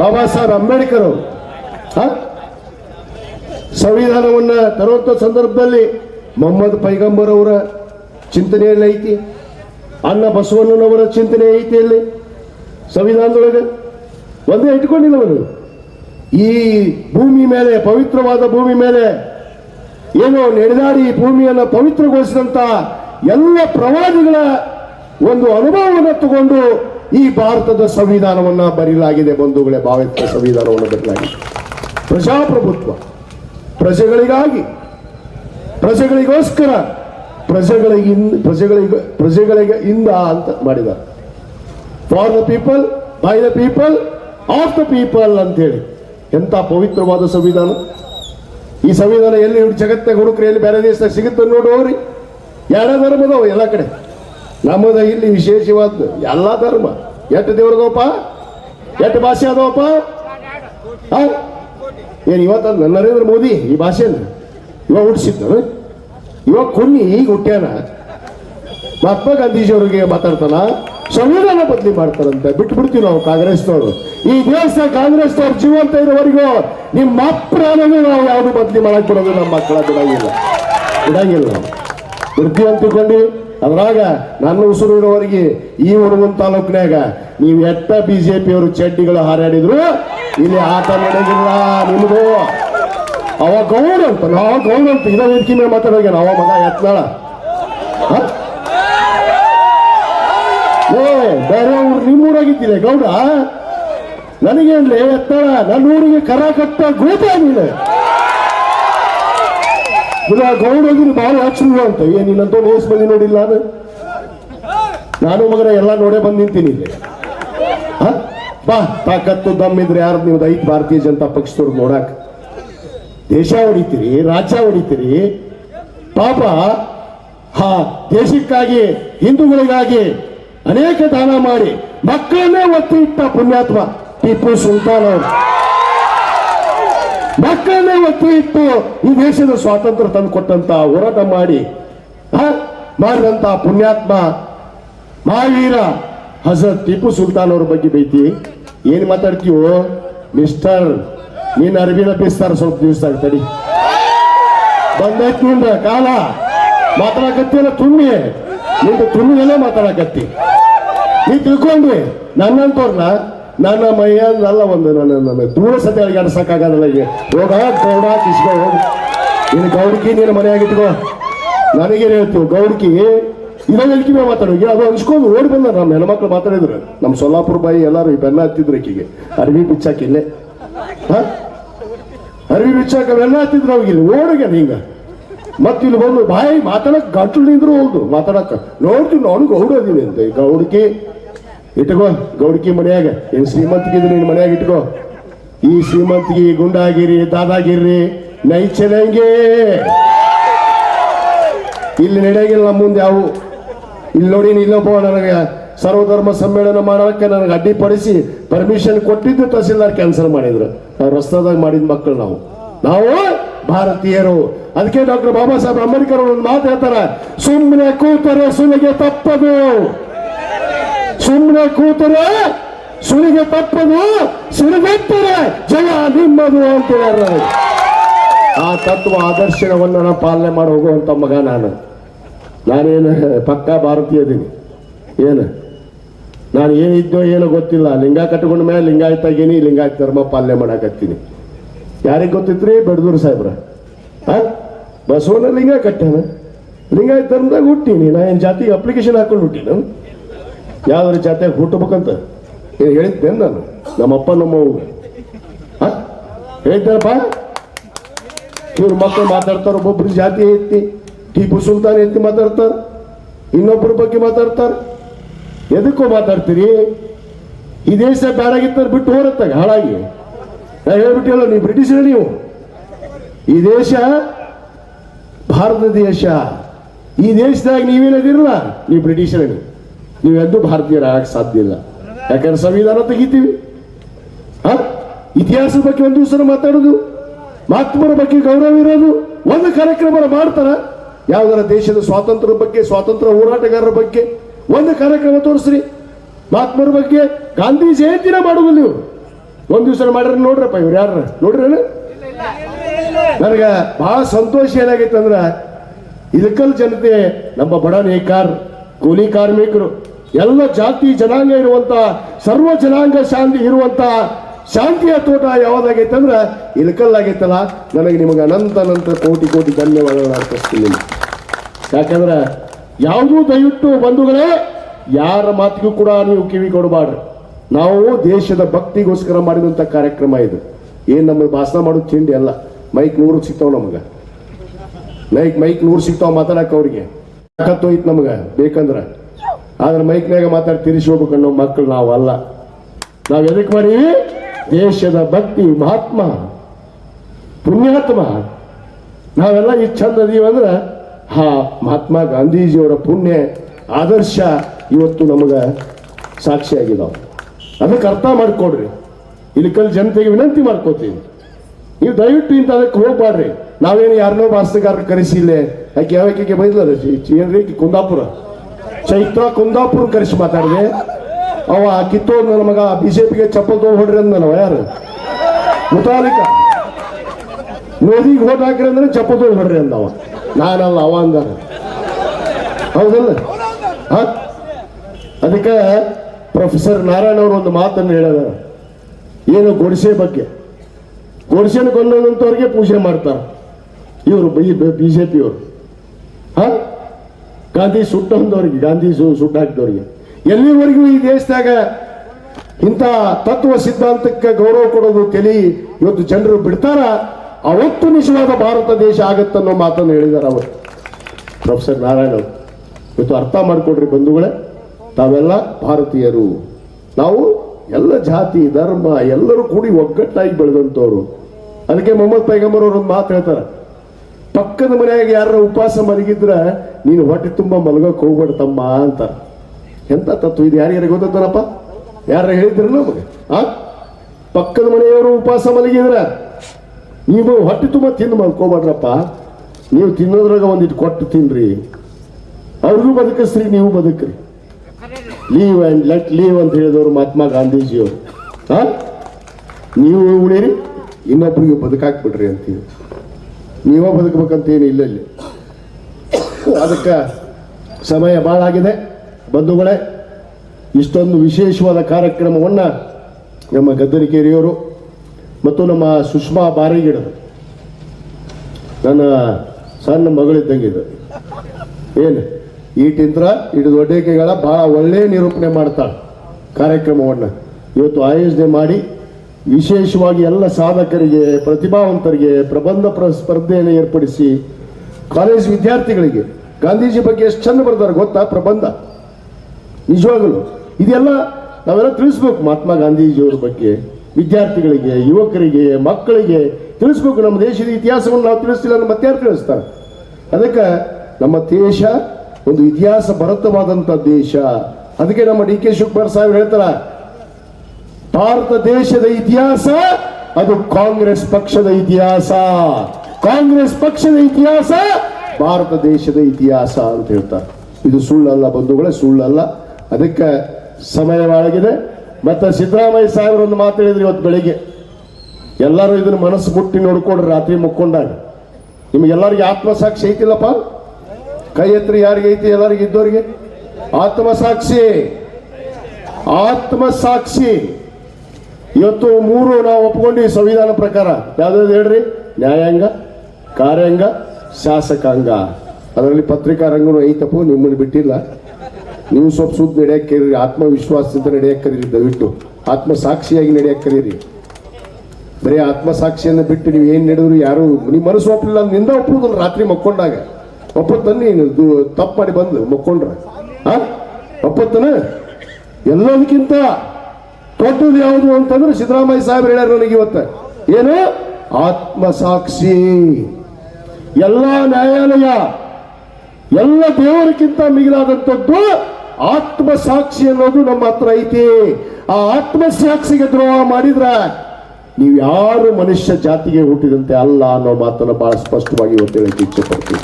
ಬಾಬಾ ಸಾಹೇಬ್ ಅಂಬೇಡ್ಕರ್ ಅವರು? ಸಂವಿಧಾನವನ್ನ ತರುವಂತ ಸಂದರ್ಭದಲ್ಲಿ ಮೊಹಮ್ಮದ್ ಪೈಗಂಬರ್ ಅವರ ಚಿಂತನೆಯಲ್ಲಿ ಐತಿ, ಅನ್ನ ಬಸವಣ್ಣನವರ ಚಿಂತನೆ ಐತಿ ಅಲ್ಲಿ ಸಂವಿಧಾನದೊಳಗೆ. ಒಂದೇ ಇಟ್ಕೊಂಡಿಲ್ಲ ಅವರು ಈ ಭೂಮಿ ಮೇಲೆ, ಪವಿತ್ರವಾದ ಭೂಮಿ ಮೇಲೆ ಏನೋ ನಡೆದಾಡಿ ಭೂಮಿಯನ್ನು ಪವಿತ್ರಗೊಳಿಸಿದಂತ ಎಲ್ಲ ಪ್ರವಾದಿಗಳ ಒಂದು ಅನುಭವವನ್ನು ತಗೊಂಡು ಈ ಭಾರತದ ಸಂವಿಧಾನವನ್ನ ಬರೆಯಲಾಗಿದೆ ಬಂಧುಗಳೇ ಭಾರತ ಸಂವಿಧಾನವನ್ನು ಬರೀಲಾಗಿದೆ. ಪ್ರಜಾಪ್ರಭುತ್ವ, ಪ್ರಜೆಗಳಿಗಾಗಿ, ಪ್ರಜೆಗಳಿಗೋಸ್ಕರ ಪ್ರಜೆಗಳಿಗಿಂದ ಪ್ರಜೆಗಳಿಗೆ ಪ್ರಜೆಗಳಿಗೆ ಇಂದ ಅಂತ ಮಾಡಿದ್ದಾರೆ. For the people by the people of the people ಅಂತೇಳಿ. ಎಂತ ಪವಿತ್ರವಾದ ಸಂವಿಧಾನ. ಈ ಸಂವಿಧಾನ ಎಲ್ಲಿ ಜಗತ್ತಿನ ಹುಡುಕ್ರಿ, ಎಲ್ಲಿ ಬೇರೆ ದೇಶದಾಗ ಸಿಗುತ್ತೆ ನೋಡುವವ್ರಿ ಎರಡ ಧರ್ಮ ಅದಾವೆ ಎಲ್ಲ ಕಡೆ. ನಮ್ಮದ ಇಲ್ಲಿ ವಿಶೇಷವಾದ ಎಲ್ಲ ಧರ್ಮ. ಎಷ್ಟು ದೇವ್ರದವಪ್ಪ ಎಷ್ಟು ಭಾಷೆ ಅದಾವಪ್ಪ ಏನು ಇವತ್ತ ನರೇಂದ್ರ ಮೋದಿ ಈ ಭಾಷೆನ ಇವಾಗ ಹುಟ್ಟಿಸಿದ್ದಾನೆ. ಇವಾಗ ಕುನ್ನಿ ಈಗ ಹುಟ್ಟ್ಯಾನ. ಮಹಾತ್ಮ ಗಾಂಧೀಜಿಯವರಿಗೆ ಮಾತಾಡ್ತಾನ. ಸಂವಿಧಾನ ಬದಲಿ ಮಾಡ್ತಾರಂತೆ. ಬಿಟ್ಟು ಬಿಡ್ತೀವಿ ನಾವು ಕಾಂಗ್ರೆಸ್ನವರು. ಈ ದೇಶ ಕಾಂಗ್ರೆಸ್ನವ್ರು ಜೀವಂತ ಇರೋವರೆಗೂ ನಿಮ್ಮ ಪ್ರಾಣವೇ ನಾವು ಯಾವುದು ಬದಲಿ ಮಾಡಕ್ ಬಿಡೋದು ನಮ್ಮ ಮಕ್ಕಳ ಬಿಡಂಗಿಲ್ಲ. ಬಿಡಂಗಿಲ್ಲ. ನಾವು ಬಿಡ್ತೀವಿ ಅಂತ ತಿಳ್ಕೊಂಡು ಅದ್ರಾಗ ನನ್ನ ಉಸಿರು ಇರೋವರೆಗೆ ಈ ಹುಡುಗನ ತಾಲೂಕಿನಾಗ ನೀವು ಎಟ್ಟ ಬಿಜೆಪಿ ಪಿಯವರು ಚಡ್ಡಿಗಳು ಹಾರಾಡಿದ್ರು, ಇಲ್ಲಿ ಆಟ ನಡೆದಿಲ್ಲ ನಿಮ್ದು. ಅವ ಗೌಡ ಅಂತ ನಾವ ಗೌಡ ಅಂತ ಇದ ವೇದಿಕೆ ಮೇಲೆ ಮಾತಾಡೋಗೆ ಅವ ಮಗ ಎತ್ನಾಳ? ಏ, ಬೇರೆ ಊರು, ನಿಮ್ಮ ಊರಾಗಿದ್ದಿಲ್ಲ ಗೌಡ? ನನಗೇನ್ಲಿ ಎತ್ತಾಳ ನನ್ನ ಊರಿಗೆ ಕರ ಕಟ್ಟ ಗೋತ ನೀನು ಇಲ್ಲ ಗೌಡಗಿರಿ ಬಹಳ ಆಶ್ಚರ್ಯ ಅಂತ. ಏನ್ ಅಂತ ನೇಸ್ ಬಂದಿ ನೋಡಿಲ್ಲ ಅದು. ನಾನು ಮಗನ, ಎಲ್ಲ ನೋಡೇ ಬಂದ್ ನಿಂತೀನಿ. ಇಲ್ಲಿ? ಬಾ, ತಾಕತ್ತು ದಮ್ಮಿದ್ರೆ ಯಾರು ನೀವು ಐತ್ ಭಾರತೀಯ ಜನತಾ ಪಕ್ಷದವ್ರು ನೋಡಕ್? ದೇಶ ಹೊಡಿತೀರಿ, ರಾಜ್ಯ ಹೊಡಿತೀರಿ. ಪಾಪ, ಹಾ, ದೇಶಕ್ಕಾಗಿ, ಹಿಂದೂಗಳಿಗಾಗಿ ಅನೇಕ ದಾನ ಮಾಡಿ ಮಕ್ಕಳನ್ನೇ ಒತ್ತಿ ಇಟ್ಟ ಪುಣ್ಯಾತ್ಮ ಟಿಪ್ಪು ಸುಲ್ತಾನ್ ಅವರು. ಮಕ್ಕಳನ್ನೇ ಒತ್ತು ಇಟ್ಟು ಈ ದೇಶದ ಸ್ವಾತಂತ್ರ್ಯ ತಂದು ಕೊಟ್ಟಂತ ಹೋರಾಟ ಮಾಡಿ ಮಾಡಿದಂತ ಪುಣ್ಯಾತ್ಮ ಮಹಾವೀರ ಹಜರತ್ ಟಿಪ್ಪು ಸುಲ್ತಾನ್ ಅವ್ರ ಬಗ್ಗೆ ಬೈತಿ ಏನ್ ಮಾತಾಡ್ತೀವೋ? ಮಿಸ್ಟರ್ ನೀನ್ ಅರಬಿನ ಬೀಸ್ತಾರ ಸ್ವಲ್ಪ ದಿವಸ ತಡಿ. ಬಂದೈತಿ ನಿಂದ ಕಾಲ. ಮಾತಾಡಕತ್ತಿಲ್ಲ ತುಂಬಿ. ನಿಂದ ತುಂಬಿನಲ್ಲೇ ಮಾತಾಡಕತ್ತಿ. ನೀ ತಿಳ್ಕೊಂಡ್ವಿ ನನ್ನಂತವ್ರನ್ನ. ನನ್ನ ಮೈಯಲ್ಲ ಒಂದು ನನ್ನ ನನ್ನ ದೂರ ಸತಿ ಅಡಿಸಕ್ಕಾಗಲ್ಲ ಈಗ. ಹೋಗ ಗೌಡ ಕಿಸ್ಕೊ, ಹೋಗಿ. ನೀನು ಗೌಡ್ಕಿ ನೀನು ಮನೆಯಾಗಿಟ್ಕೋ ನನಗೇನು ಹೇಳ್ತೀವಿ ಗೌಡ್ಕಿ, ಇರೋ ಹೇಳ್ಕಿ ಮೇಲೆ ಮಾತಾಡೋ. ಅದು ಅನ್ಸ್ಕೊಂಡು ಓಡಿ ಬಂದ ನಮ್ಮ ಹೆಣ್ಮಕ್ಳು ಮಾತಾಡಿದ್ರು. ನಮ್ಮ ಸೊಲ್ಲಾಪುರ ಬಾಯಿ ಎಲ್ಲರೂ ಈ ಬೆನ್ನ ಹತ್ತಿದ್ರು ಈಕಿಗೆ. ಅರ್ವಿ ಬಿಚ್ಚಾಕ ಇಲ್ಲೇ. ಹಾ? ಅರಿವಿ ಬಿಚ್ಚಾಕ ಬೆನ್ನ ಹತ್ತಿದ್ರು ಅವಾಗಿಲ್ಲ ಓಡಿಗೆ ಹಿಂಗ ಮತ್ತೆ ಇಲ್ಲಿ ಬಂದು ಬಾಯಿ ಮಾತಾಡಕ್ ಗಂಟಲು ನಿಂದ್ರು ಹೋಗುದು. ಮಾತಾಡಕ್. ನೋಡ್ತೀನಿ ನಾನು ಗೌಡ ಅದೀನಿ ಅಂತ ಈಗ ಇಟ್ಕೋ ಗೌಡ್ಕಿ ಮನೆಯಾಗ. ಏನು ಶ್ರೀಮಂತಿಗೆ ನಿನ್ನ ಮನ್ಯಾಗ ಇಟ್ಕೋ. ಈ ಶ್ರೀಮಂತಿಗೆ ಗುಂಡಾಗಿರಿ ದಾದಾಗಿರ್ರಿ ನೈಚನಂಗೆ ಇಲ್ಲಿ ನಡೆಯಂಗಿಲ್ಲ ನಮ್ಮ ಮುಂದೆ ಯಾವು ಇಲ್ಲಿ ನೋಡಿ ಇಲ್ಲೊಬ್ಬ ನನಗೆ ಸರ್ವಧರ್ಮ ಸಮ್ಮೇಳನ ಮಾಡೋಕ್ಕೆ ನನಗೆ ಅಡ್ಡಿಪಡಿಸಿ ಪರ್ಮಿಷನ್ ಕೊಟ್ಟಿದ್ದು ತಹಸೀಲ್ದಾರ್ ಕ್ಯಾನ್ಸಲ್ ಮಾಡಿದ್ರು. ನಾವು ರಸ್ತಾದಾಗ ಮಾಡಿದ ಮಕ್ಕಳು ನಾವು. ನಾವು ಭಾರತೀಯರು. ಅದಕ್ಕೆ ಡಾಕ್ಟರ್ ಬಾಬಾ ಸಾಹೇಬ್ ಅಂಬೇಡ್ಕರ್ ಒಂದು ಮಾತು ಹೇಳ್ತಾರೆ ಸುಮ್ಮನೆ ಕೂತರೆ ಸುಲಿಗೆ ತಪ್ಪದು. ಸುಮ್ಮನೆ ಕೂತರೆ, ಸುಳಿಗೆ ತಪ್ಪದು ಸಿಡಿದೆತ್ತರೆ ಜಯ ನಿಮ್ಮದು ಅಂತ ಆ ತತ್ವ ಆದರ್ಶನವನ್ನು ನಾನು ಪಾಲನೆ ಮಾಡಿ ಹೋಗುವಂತ ಮಗ ನಾನು. ನಾನೇನು ಪಕ್ಕಾ ಭಾರತೀಯ ಇದ್ದೀನಿ ಏನು? ನಾನು ಏನಿದ್ದೋ ಏನೋ ಗೊತ್ತಿಲ್ಲ. ಲಿಂಗ ಕಟ್ಕೊಂಡ ಮೇಲೆ ಲಿಂಗಾಯತ ಆಗೀನಿ, ಲಿಂಗಾಯತ ಧರ್ಮ ಪಾಲನೆ ಮಾಡಾಕತ್ತೀನಿ. ಯಾರಿಗೆ ಗೊತ್ತಿತ್ರಿ? ಬೆಡದೂರು ಸಾಹೇಬ್ರ. ಬಸವನ ಲಿಂಗ ಕಟ್ಟಾನ. ಲಿಂಗಾಯತ ಧರ್ಮದಾಗ ಹುಟ್ಟೀನಿ. ನಾ ಏನು ಜಾತಿಗೆ ಅಪ್ಲಿಕೇಶನ್ ಹಾಕೊಂಡು ಹುಟ್ಟಿನ? ಯಾವ್ದಾರ ಜಾತ್ಯಾಗ ಹುಟ್ಟಬೇಕಂತ? ಏನು ಹೇಳಿದ್ದೇನೆ ನಾನು. ನಮ್ಮಪ್ಪ, ನಮ್ಮವ್ವ. ಹೇಳ್ತಾರಪ್ಪ ಇವ್ರ ಮಕ್ಕಳು ಮಾತಾಡ್ತಾರ, ಒಬ್ಬೊಬ್ರು ಜಾತಿ ಐತಿ ಟಿಪ್ಪು ಸುಲ್ತಾನ್ ಎತ್ತಿ ಮಾತಾಡ್ತಾರ ಇನ್ನೊಬ್ಬರ ಬಗ್ಗೆ ಮಾತಾಡ್ತಾರ. ಎದಕ್ಕೂ ಮಾತಾಡ್ತೀರಿ? ಈ ದೇಶ ಬೇಡಾಗಿತ್ತ ಬಿಟ್ಟು ಹೋರತ್ತಾಗ, ಹಾಳಾಗಿ. ನಾ ಹೇಳ್ಬಿಟ್ಟಿಲ್ಲ, ನೀವು ಬ್ರಿಟಿಷರ ನೀವು. ಈ ದೇಶ ಭಾರತ ದೇಶ. ಈ ದೇಶದಾಗ ನೀವೇನದಿರಲ್ಲ ನೀವು ಬ್ರಿಟಿಷರ ನೀವು ನೀವು ಎಂದೂ ಭಾರತೀಯರಾಗಕ್ಕೆ ಸಾಧ್ಯ ಇಲ್ಲ. ಯಾಕಂದ್ರೆ ಸಂವಿಧಾನ ತೆಗಿತೀವಿ? ಇತಿಹಾಸದ ಬಗ್ಗೆ ಒಂದು ದಿವಸ ಮಾತಾಡೋದು. ಮಹಾತ್ಮರ ಬಗ್ಗೆ ಗೌರವ ಇರೋದು. ಒಂದು ಕಾರ್ಯಕ್ರಮ ಮಾಡ್ತಾರ. ಯಾವ್ದಾರ ದೇಶದ ಸ್ವಾತಂತ್ರ್ಯ ಬಗ್ಗೆ, ಸ್ವಾತಂತ್ರ್ಯ ಹೋರಾಟಗಾರರ ಬಗ್ಗೆ ಒಂದು ಕಾರ್ಯಕ್ರಮ ತೋರಿಸ್ರಿ. ಮಹಾತ್ಮರ ಬಗ್ಗೆ ಗಾಂಧಿ ಜಯಂತಿನ ಮಾಡುದಿಲ್ಲ ನೀವು. ಒಂದ್ ದಿವಸ ಮಾಡ್ರಿ ನೋಡ್ರಪ್ಪ ಇವ್ರು ಯಾರ ನೋಡ್ರಿ ನನಗೆ ಬಹಳ ಸಂತೋಷ ಏನಾಗೈತೆ ಇದಕ್ಕಲ್ ಜನತೆ ನಮ್ಮ ಬಡ ನೇಕಾರ ಕೂಲಿ ಕಾರ್ಮಿಕರು ಎಲ್ಲ ಜಾತಿ ಜನಾಂಗ ಇರುವಂತ, ಸರ್ವ ಜನಾಂಗ ಶಾಂತಿ ಇರುವಂತ ಶಾಂತಿಯ ತೋಟ ಯಾವ್ದಾಗೈತೆ ಅಂದ್ರೆ ಇಳಕಲ್ಲಾಗೈತಲ್ಲ. ನನಗೆ ನಿಮಗೆ ಅನಂತ ಅನಂತ ಕೋಟಿ ಕೋಟಿ ಧನ್ಯವಾದಗಳು ಅರ್ಪಿಸ್ತೀನಿ ಯಾಕಂದ್ರೆ ಯಾವುದೂ ದಯವಿಟ್ಟು ಬಂಧುಗಳೇ, ಯಾರ ಮಾತಿಗೂ ಕೂಡ ನೀವು ಕಿವಿ ಕೊಡಬಾರ್ದು. ನಾವು ದೇಶದ ಭಕ್ತಿಗೋಸ್ಕರ ಮಾಡಿದಂಥ ಕಾರ್ಯಕ್ರಮ ಇದು. ಏನು ನಮಗೆ ಭಾಷಣ ಮಾಡೋದು ತಿಂಡಿ ಅಲ್ಲ. ಮೈಕ್ ನೂರು ಸಿಗ್ತಾವ ನಮಗೆ. ಮೈಕ್ ಮೈಕ್ ನೂರು ಸಿಗ್ತಾವ ಮಾತಾಡಕ್ಕೆ ಅವ್ರಿಗೆ. ಹೋಯ್ತು ನಮಗೆ. ಬೇಕಂದ್ರ ಆದ್ರೆ ಮೈಕ್ನಾಗ ಮಾತಾಡಿ ತಿರುಸಿ ಹೋಗ್ಬೇಕು ಅನ್ನೋ ಮಕ್ಕಳು ನಾವು ಅಲ್ಲ ನಾವು ಎದಕ್ ಮಾಡೀವಿ ದೇಶದ ಭಕ್ತಿ, ಮಹಾತ್ಮ, ಪುಣ್ಯಾತ್ಮ. ನಾವೆಲ್ಲ ಈ ಚಂದ ಅಂದ್ರೆ, ಹಾ, ಮಹಾತ್ಮ ಗಾಂಧೀಜಿಯವರ ಪುಣ್ಯ, ಆದರ್ಶ ಇವತ್ತು ನಮಗೆ ಸಾಕ್ಷಿಯಾಗಿದ್ದಾವೆ ಅದಕ್ಕೆ ಅರ್ಥ ಮಾಡ್ಕೊಡ್ರಿ. ಇಲ್ಲಿಕಲ್ ಜನತೆಗೆ ವಿನಂತಿ ಮಾಡ್ಕೋತೀವಿ ನೀವು ದಯವಿಟ್ಟು ಇಂಥ ಅದಕ್ಕೆ ಹೋಗ್ಬಾಡ್ರಿ ನಾವೇನು ಯಾರನ್ನೋ ಭಾಷೆಗಾರ ಕರೆಸಿಲ್ಲೇ ಯಾಕೆ ಯಾವ ಬೈದ್ಲದ ಏನ್ರಿ? ಕುಂದಾಪುರ. ಚೈತ್ರ ಕುಂದಾಪುರ ಕರೆಸಿ ಮಾತಾಡಿದೆ. ಅವ ಕಿತ್ತೋದ್ ನನ್ನ ಮಗ ಬಿಜೆಪಿಗೆ ಚಪ್ಪಲ್ ತಗೊಂಡ್ ಹೊಡ್ರಿ ಅಂದನವ ಯಾರು? ಮುತಾಲಿಕ. ಮೋದಿಗೆ ಓಟ್ ಹಾಕ್ರಿ ಅಂದ್ರೆ ಚಪ್ಪಲ್ ತಗೊಂಡ್ ಹೊಡ್ರಿ ಅಂದವ ನಾನಲ್ಲ, ಅವ ಅಂದಾರ ಹೌದಲ್ಲ? ಅದಕ್ಕೆ ಪ್ರೊಫೆಸರ್ ನಾರಾಯಣ ಅವರು ಒಂದು ಮಾತನ್ನು ಹೇಳಿದ ಏನು ಗೊಡಿಸೆ ಬಗ್ಗೆ? ಗೊಡಿಸೆನ ಕೊಂದಂತವ್ರಿಗೆ ಪೂಜೆ ಮಾಡ್ತಾರೆ. ಇವರು ಬಿಜೆಪಿಯವರು. ಹ? ಗಾಂಧಿ ಸುಟ್ಟಂದವ್ರಿಗೆ, ಗಾಂಧಿ ಸು- ಸುಟ್ಟು ಹಾಕಿದವ್ರಿಗೆ ಎಲ್ಲಿವರೆಗೂ ಈ ದೇಶದಾಗ ಇಂಥ ತತ್ವ ಸಿದ್ಧಾಂತಕ್ಕೆ ಗೌರವ ಕೊಡೋದು ತಲಿ ಇವತ್ತು ಜನರು ಬಿಡ್ತಾರ? ಅವತ್ತು ನಿಜವಾದ ಭಾರತ ದೇಶ ಆಗತ್ತನ್ನೋ ಮಾತನ್ನು ಹೇಳಿದಾರೆ ಅವರು. ಪ್ರೊಫೆಸರ್ ನಾರಾಯಣ ಅವರು. ಇವತ್ತು ಅರ್ಥ ಮಾಡಿಕೊಡ್ರಿ ಬಂಧುಗಳೇ, ತಾವೆಲ್ಲ ಭಾರತೀಯರು. ನಾವು ಎಲ್ಲ ಜಾತಿ, ಧರ್ಮ, ಎಲ್ಲರೂ ಕೂಡಿ ಒಗ್ಗಟ್ಟಾಗಿ ಬೆಳೆದಂಥವ್ರು. ಅದಕ್ಕೆ ಮೊಹಮ್ಮದ್ ಪೈಗಂಬರ್ ಅವರು ಒಂದು ಮಾತು ಹೇಳ್ತಾರೆ. ಪಕ್ಕದ ಮನೆಯಾಗ ಯಾರ ಉಪವಾಸ ಮಲಗಿದ್ರೆ, ನೀನು ಹೊಟ್ಟೆ ತುಂಬ ಮಲಗೋಕೆ ಹೋಗ್ಬೇಡ ತಮ್ಮ ಅಂತ. ಎಂತ ತತ್ವ? ಇದು ಯಾರ್ಯಾರಿಗೆ ಗೊತ್ತಪ್ಪ ಯಾರು ಹೇಳಿದ್ರು ನಮಗೆ? ಆ? ಪಕ್ಕದ ಮನೆಯವರು ಉಪವಾಸ ಮಲಗಿದ್ರೆ, ನೀವು ಹೊಟ್ಟೆ ತುಂಬ ತಿಂದು ಮಲ್ಕೋಬೇಡ್ರಪ್ಪ. ನೀವು ತಿನ್ನೋದ್ರಾಗ ಒಂದಿಟ್ಟು ಕೊಟ್ಟು ತಿನ್ರಿ. ಅವ್ರಿಗೂ ಬದುಕಿಸ್ರಿ, ನೀವು ಬದುಕ್ರಿ. ಲೀವ್ ಅಂಡ್ ಲೆಟ್ ಲೀವ್ ಅಂತ ಹೇಳಿದವರು ಮಹಾತ್ಮ ಗಾಂಧೀಜಿಯವರು. ಹಾ ನೀವು ಉಳಿರಿ ಇನ್ನೊಬ್ಬರಿಗೆ ಬದುಕಾಕ್ಬಿಡ್ರಿ ಅಂತೀವಿ. ನೀವೇ ಬದುಕಬೇಕಂತ ಏನು ಇಲ್ಲ ಇಲ್ಲಿ. ಅದಕ್ಕೆ ಸಮಯ ಭಾಳ ಆಗಿದೆ. ಬಂಧುಗಳೇ, ಇಷ್ಟೊಂದು ವಿಶೇಷವಾದ ಕಾರ್ಯಕ್ರಮವನ್ನು ನಮ್ಮ ಗದ್ದರಿಕೇರಿಯವರು ಮತ್ತು ನಮ್ಮ ಸುಷ್ಮಾ ಬಾರಿಗಿಡರು ನನ್ನ ಸಣ್ಣ ಮಗಳಿದ್ದಂಗೆ ಇದು ಏನು? ಈಟಿಂತ್ರ ಇಡೀ ದೊಡ್ಡಕೆಗಳ ಭಾಳ ಒಳ್ಳೆಯ ನಿರೂಪಣೆ ಮಾಡ್ತಾಳೆ ಕಾರ್ಯಕ್ರಮವನ್ನು. ಇವತ್ತು ಆಯೋಜನೆ ಮಾಡಿ ವಿಶೇಷವಾಗಿ ಎಲ್ಲ ಸಾಧಕರಿಗೆ, ಪ್ರತಿಭಾವಂತರಿಗೆ, ಪ್ರಬಂಧ ಪ್ರ, ಸ್ಪರ್ಧೆಯನ್ನು ಏರ್ಪಡಿಸಿ ಕಾಲೇಜ್ ವಿದ್ಯಾರ್ಥಿಗಳಿಗೆ, ಗಾಂಧೀಜಿ ಬಗ್ಗೆ ಎಷ್ಟು ಚಂದ ಬರ್ತಾರೆ ಗೊತ್ತಾ? ಪ್ರಬಂಧ. ನಿಜವಾಗಲು. ಇದೆಲ್ಲ ನಾವೆಲ್ಲ ತಿಳಿಸ್ಬೇಕು ಮಹಾತ್ಮ ಗಾಂಧೀಜಿಯವ್ರ ಬಗ್ಗೆ. ವಿದ್ಯಾರ್ಥಿಗಳಿಗೆ, ಯುವಕರಿಗೆ, ಮಕ್ಕಳಿಗೆ ತಿಳಿಸ್ಬೇಕು. ನಮ್ಮ ದೇಶದ ಇತಿಹಾಸವನ್ನು ನಾವು ತಿಳಿಸ್ತಿಲ್ಲ ನಮ್ಮ ಯಾರು ತಿಳಿಸ್ತಾರೆ? ಅದಕ್ಕೆ ನಮ್ಮ ದೇಶ ಒಂದು ಇತಿಹಾಸ ಭರತವಾದಂಥ ದೇಶ. ಅದಕ್ಕೆ ನಮ್ಮ ಡಿ ಕೆ ಶಿವಕುಮಾರ್ ಸಾಹೇಬ್ ಹೇಳ್ತಾರ ಭಾರತ ದೇಶದ ಇತಿಹಾಸ, ಅದು ಕಾಂಗ್ರೆಸ್ ಪಕ್ಷದ ಇತಿಹಾಸ. ಕಾಂಗ್ರೆಸ್ ಪಕ್ಷದ ಇತಿಹಾಸ, ಭಾರತ ದೇಶದ ಇತಿಹಾಸ ಅಂತ ಹೇಳ್ತಾರೆ. ಇದು ಸುಳ್ಳಲ್ಲ ಬಂಧುಗಳೇ, ಸುಳ್ಳಲ್ಲ. ಅದಕ್ಕೆ ಸಮಯವಾಗಿದೆ ಮತ್ತೆ ಸಿದ್ದರಾಮಯ್ಯ ಸಾಹೇಬರು ಒಂದು ಮಾತು ಹೇಳಿದ್ರು ಇವತ್ತು ಬೆಳಿಗ್ಗೆ. ಎಲ್ಲರೂ ಇದನ್ನ ಮನಸ್ಸು ಮುಟ್ಟಿ ನೋಡ್ಕೊಡ್ರಿ ರಾತ್ರಿ ಮುಕ್ಕೊಂಡಾಗ. ನಿಮಗೆಲ್ಲರಿಗೆ ಆತ್ಮಸಾಕ್ಷಿ ಐತಿಲ್ಲಪ್ಪ? ಕೈ ಎತ್ತರಿ ಯಾರಿಗೆ ಐತಿ? ಎಲ್ಲರಿಗೆ ಇದ್ದವರಿಗೆ ಆತ್ಮಸಾಕ್ಷಿ. ಆತ್ಮಸಾಕ್ಷಿ. ಇವತ್ತು ಮೂರು ನಾವು ಒಪ್ಕೊಂಡ್ವಿ ಸಂವಿಧಾನ ಪ್ರಕಾರ. ಯಾವ್ದಾದ್ರು ಹೇಳ್ರಿ? ನ್ಯಾಯಾಂಗ, ಕಾರ್ಯಾಂಗ, ಶಾಸಕಾಂಗ. ಅದರಲ್ಲಿ ಪತ್ರಿಕಾ ರಂಗನೂ ಐತಪ್ಪು ನಿಮ್ಮನ್ನು ಬಿಟ್ಟಿಲ್ಲ. ನೀವು ಸ್ವಲ್ಪ ಸುದ್ದಿ ನಡೆಯಕ್ಕೆ ಕರೀರಿ ಆತ್ಮವಿಶ್ವಾಸದಿಂದ ನಡೆಯಕ್ಕೆ ಕರೀರಿ ದಯವಿಟ್ಟು. ಆತ್ಮಸಾಕ್ಷಿಯಾಗಿ ನಡೆಯಕ್ಕೆ ಕರೀರಿ ಬರೀ ಆತ್ಮಸಾಕ್ಷಿಯನ್ನು ಬಿಟ್ಟು ನೀವು ಏನು ನಡೆದ್ರು ಯಾರು ನಿಮ್ಮ ಮನಸ್ಸು ಒಪ್ಪಲಿಲ್ಲ ನಿಂದ ಒಪ್ಪುವುದಿಲ್ಲ ರಾತ್ರಿ ಮಕ್ಕೊಂಡಾಗ. ಒಪ್ಪತ್ತನ್ನ ನೀನು ತಪ್ಪು ಮಾಡಿ ಬಂದು ಮಕ್ಕೊಂಡ್ರ. ಹಾಂ ಒಪ್ಪತ್ತನ? ಎಲ್ಲದಕ್ಕಿಂತ ದೊಡ್ಡದು ಯಾವುದು ಅಂತಂದ್ರೆ ಸಿದ್ದರಾಮಯ್ಯ ಸಾಹೇಬ್ ಹೇಳ್ಯಾರ ನನಗೆ ಇವತ್ತು. ಏನು? ಆತ್ಮಸಾಕ್ಷಿ. ಎಲ್ಲ ನ್ಯಾಯಾಲಯ, ಎಲ್ಲ ದೇವರಿಗಿಂತ ಮಿಗಿಲಾದಂಥದ್ದು ಆತ್ಮಸಾಕ್ಷಿ ಅನ್ನೋದು ನಮ್ಮ ಹತ್ರ ಐತಿ. ಆ ಆತ್ಮಸಾಕ್ಷಿಗೆ ದ್ರೋಹ ಮಾಡಿದ್ರ ನೀವು ಯಾರು ಮನುಷ್ಯ ಜಾತಿಗೆ ಹುಟ್ಟಿದಂತೆ ಅಲ್ಲ ಅನ್ನೋ ಮಾತನ್ನು ಬಹಳ ಸ್ಪಷ್ಟವಾಗಿ ಇವತ್ತು ಹೇಳಕ್ಕೆ ಇಚ್ಛೆ ಪಡ್ತೀವಿ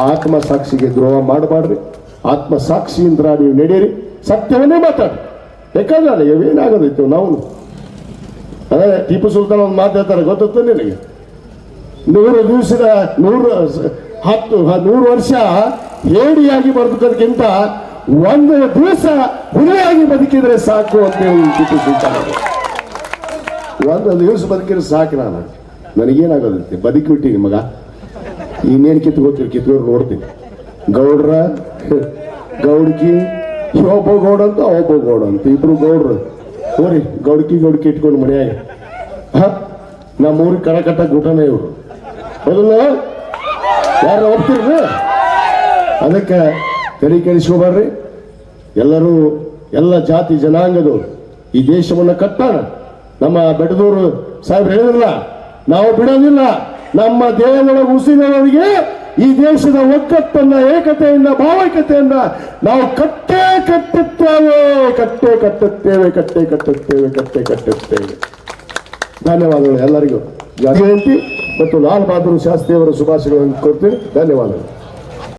ಆತ್ಮಸಾಕ್ಷಿಗೆ ದ್ರೋಹ ಮಾಡಬಾರ್ರಿ ಆತ್ಮಸಾಕ್ಷಿಯಿಂದ ನೀವು ನಡೆಯಿರಿ. ಸತ್ಯವನ್ನೇ ಮಾತಾಡಿ. ಬೇಕಾದ್ರೆ ಏನಾಗೋದಿತ್ತು ನಾವು ಅದೇ ಟಿಪ್ಪು ಸುಲ್ತಾನ್ ಒಂದು ಮಾತಾಡ್ತಾರೆ ಗೊತ್ತ ನಿನಗೆ? ನೂರು ದಿವಸದ, ನೂರು, ಹತ್ತು ನೂರು ವರ್ಷ ಹೇಡಿಯಾಗಿ ಬದುಕೋದಕ್ಕಿಂತ ಒಂದು ದಿವಸ ಹುಲಿಯಾಗಿ ಬದುಕಿದ್ರೆ ಸಾಕು ಅಂತ ಹೇಳಿ ಟಿಪ್ಪು ಸುಲ್ತಾನ್ ಒಂದು ದಿವಸ ಬದುಕಿದ್ರೆ ಸಾಕು ನಾನು. ನನಗೇನಾಗೋದಿತ್ತು ಬದುಕಿಬಿಟ್ಟಿ ಮಗ. ಇನ್ನೇನು ಕಿತ್ಕೋತೀವಿ ಕಿತ್ಕೊಂಡು ನೋಡ್ತೀನಿ. ಗೌಡ್ರ, ಗೌಡ್ಕಿ ಒಬ್ಬ ಗೌಡ ಅಂತ ಒಬ್ಬ ಗೌಡ ಅಂತ ಇಬ್ರು ಗೌಡ್ರು. ಹೋರಿ, ಗೌಡ್ಕಿ ಗೌಡ್ಕಿ ಇಟ್ಕೊಂಡು ಮನೆಯಾಗ. ಹ? ನಮ್ಮ ಊರಿಗೆ ಕಡ ಕಟ್ಟ ಗುಟನೇ ಇವರು. ಹೌದಲ್ಲ? ಯಾರು ಹೋಗ್ತಿರ್ರಿ ಅದಕ್ಕೆ ಕರಿ ಕರಿಸ್ಕೋಬಾರ್ರಿ ಎಲ್ಲರೂ, ಎಲ್ಲ ಜಾತಿ ಜನಾಂಗದವರು ಈ ದೇಶವನ್ನು ಕಟ್ಟಾರ. ನಮ್ಮ ಬೆಡದೂರು ಸಾಹೇಬ್ರು ಹೇಳಿದ್ರಲ್ಲ, ನಾವು ಬಿಡೋದಿಲ್ಲ. ನಮ್ಮ ದೇಹದೊಳಗೆ ಉಸಿರಿನವರಿಗೆ ಈ ದೇಶದ ಒಗ್ಗಟ್ಟನ್ನ ಏಕತೆಯನ್ನ ಭಾವೈಕ್ಯತೆಯನ್ನ ನಾವು ಕಟ್ಟೇ ಕಟ್ಟುತ್ತೇವೆ, ಕಟ್ಟೆ ಕಟ್ಟುತ್ತೇವೆ ಕಟ್ಟೆ ಕಟ್ಟುತ್ತೇವೆ ಕಟ್ಟೆ ಕಟ್ಟುತ್ತೇವೆ. ಧನ್ಯವಾದಗಳು ಎಲ್ಲರಿಗೂ. ಜಯಂತಿ ಮತ್ತು ಲಾಲ್ ಬಹದ್ದೂರ್ ಶಾಸ್ತ್ರಿಯವರ ಶುಭಾಶಯಗಳನ್ನು ಕೊಡ್ತೀನಿ ಧನ್ಯವಾದಗಳು.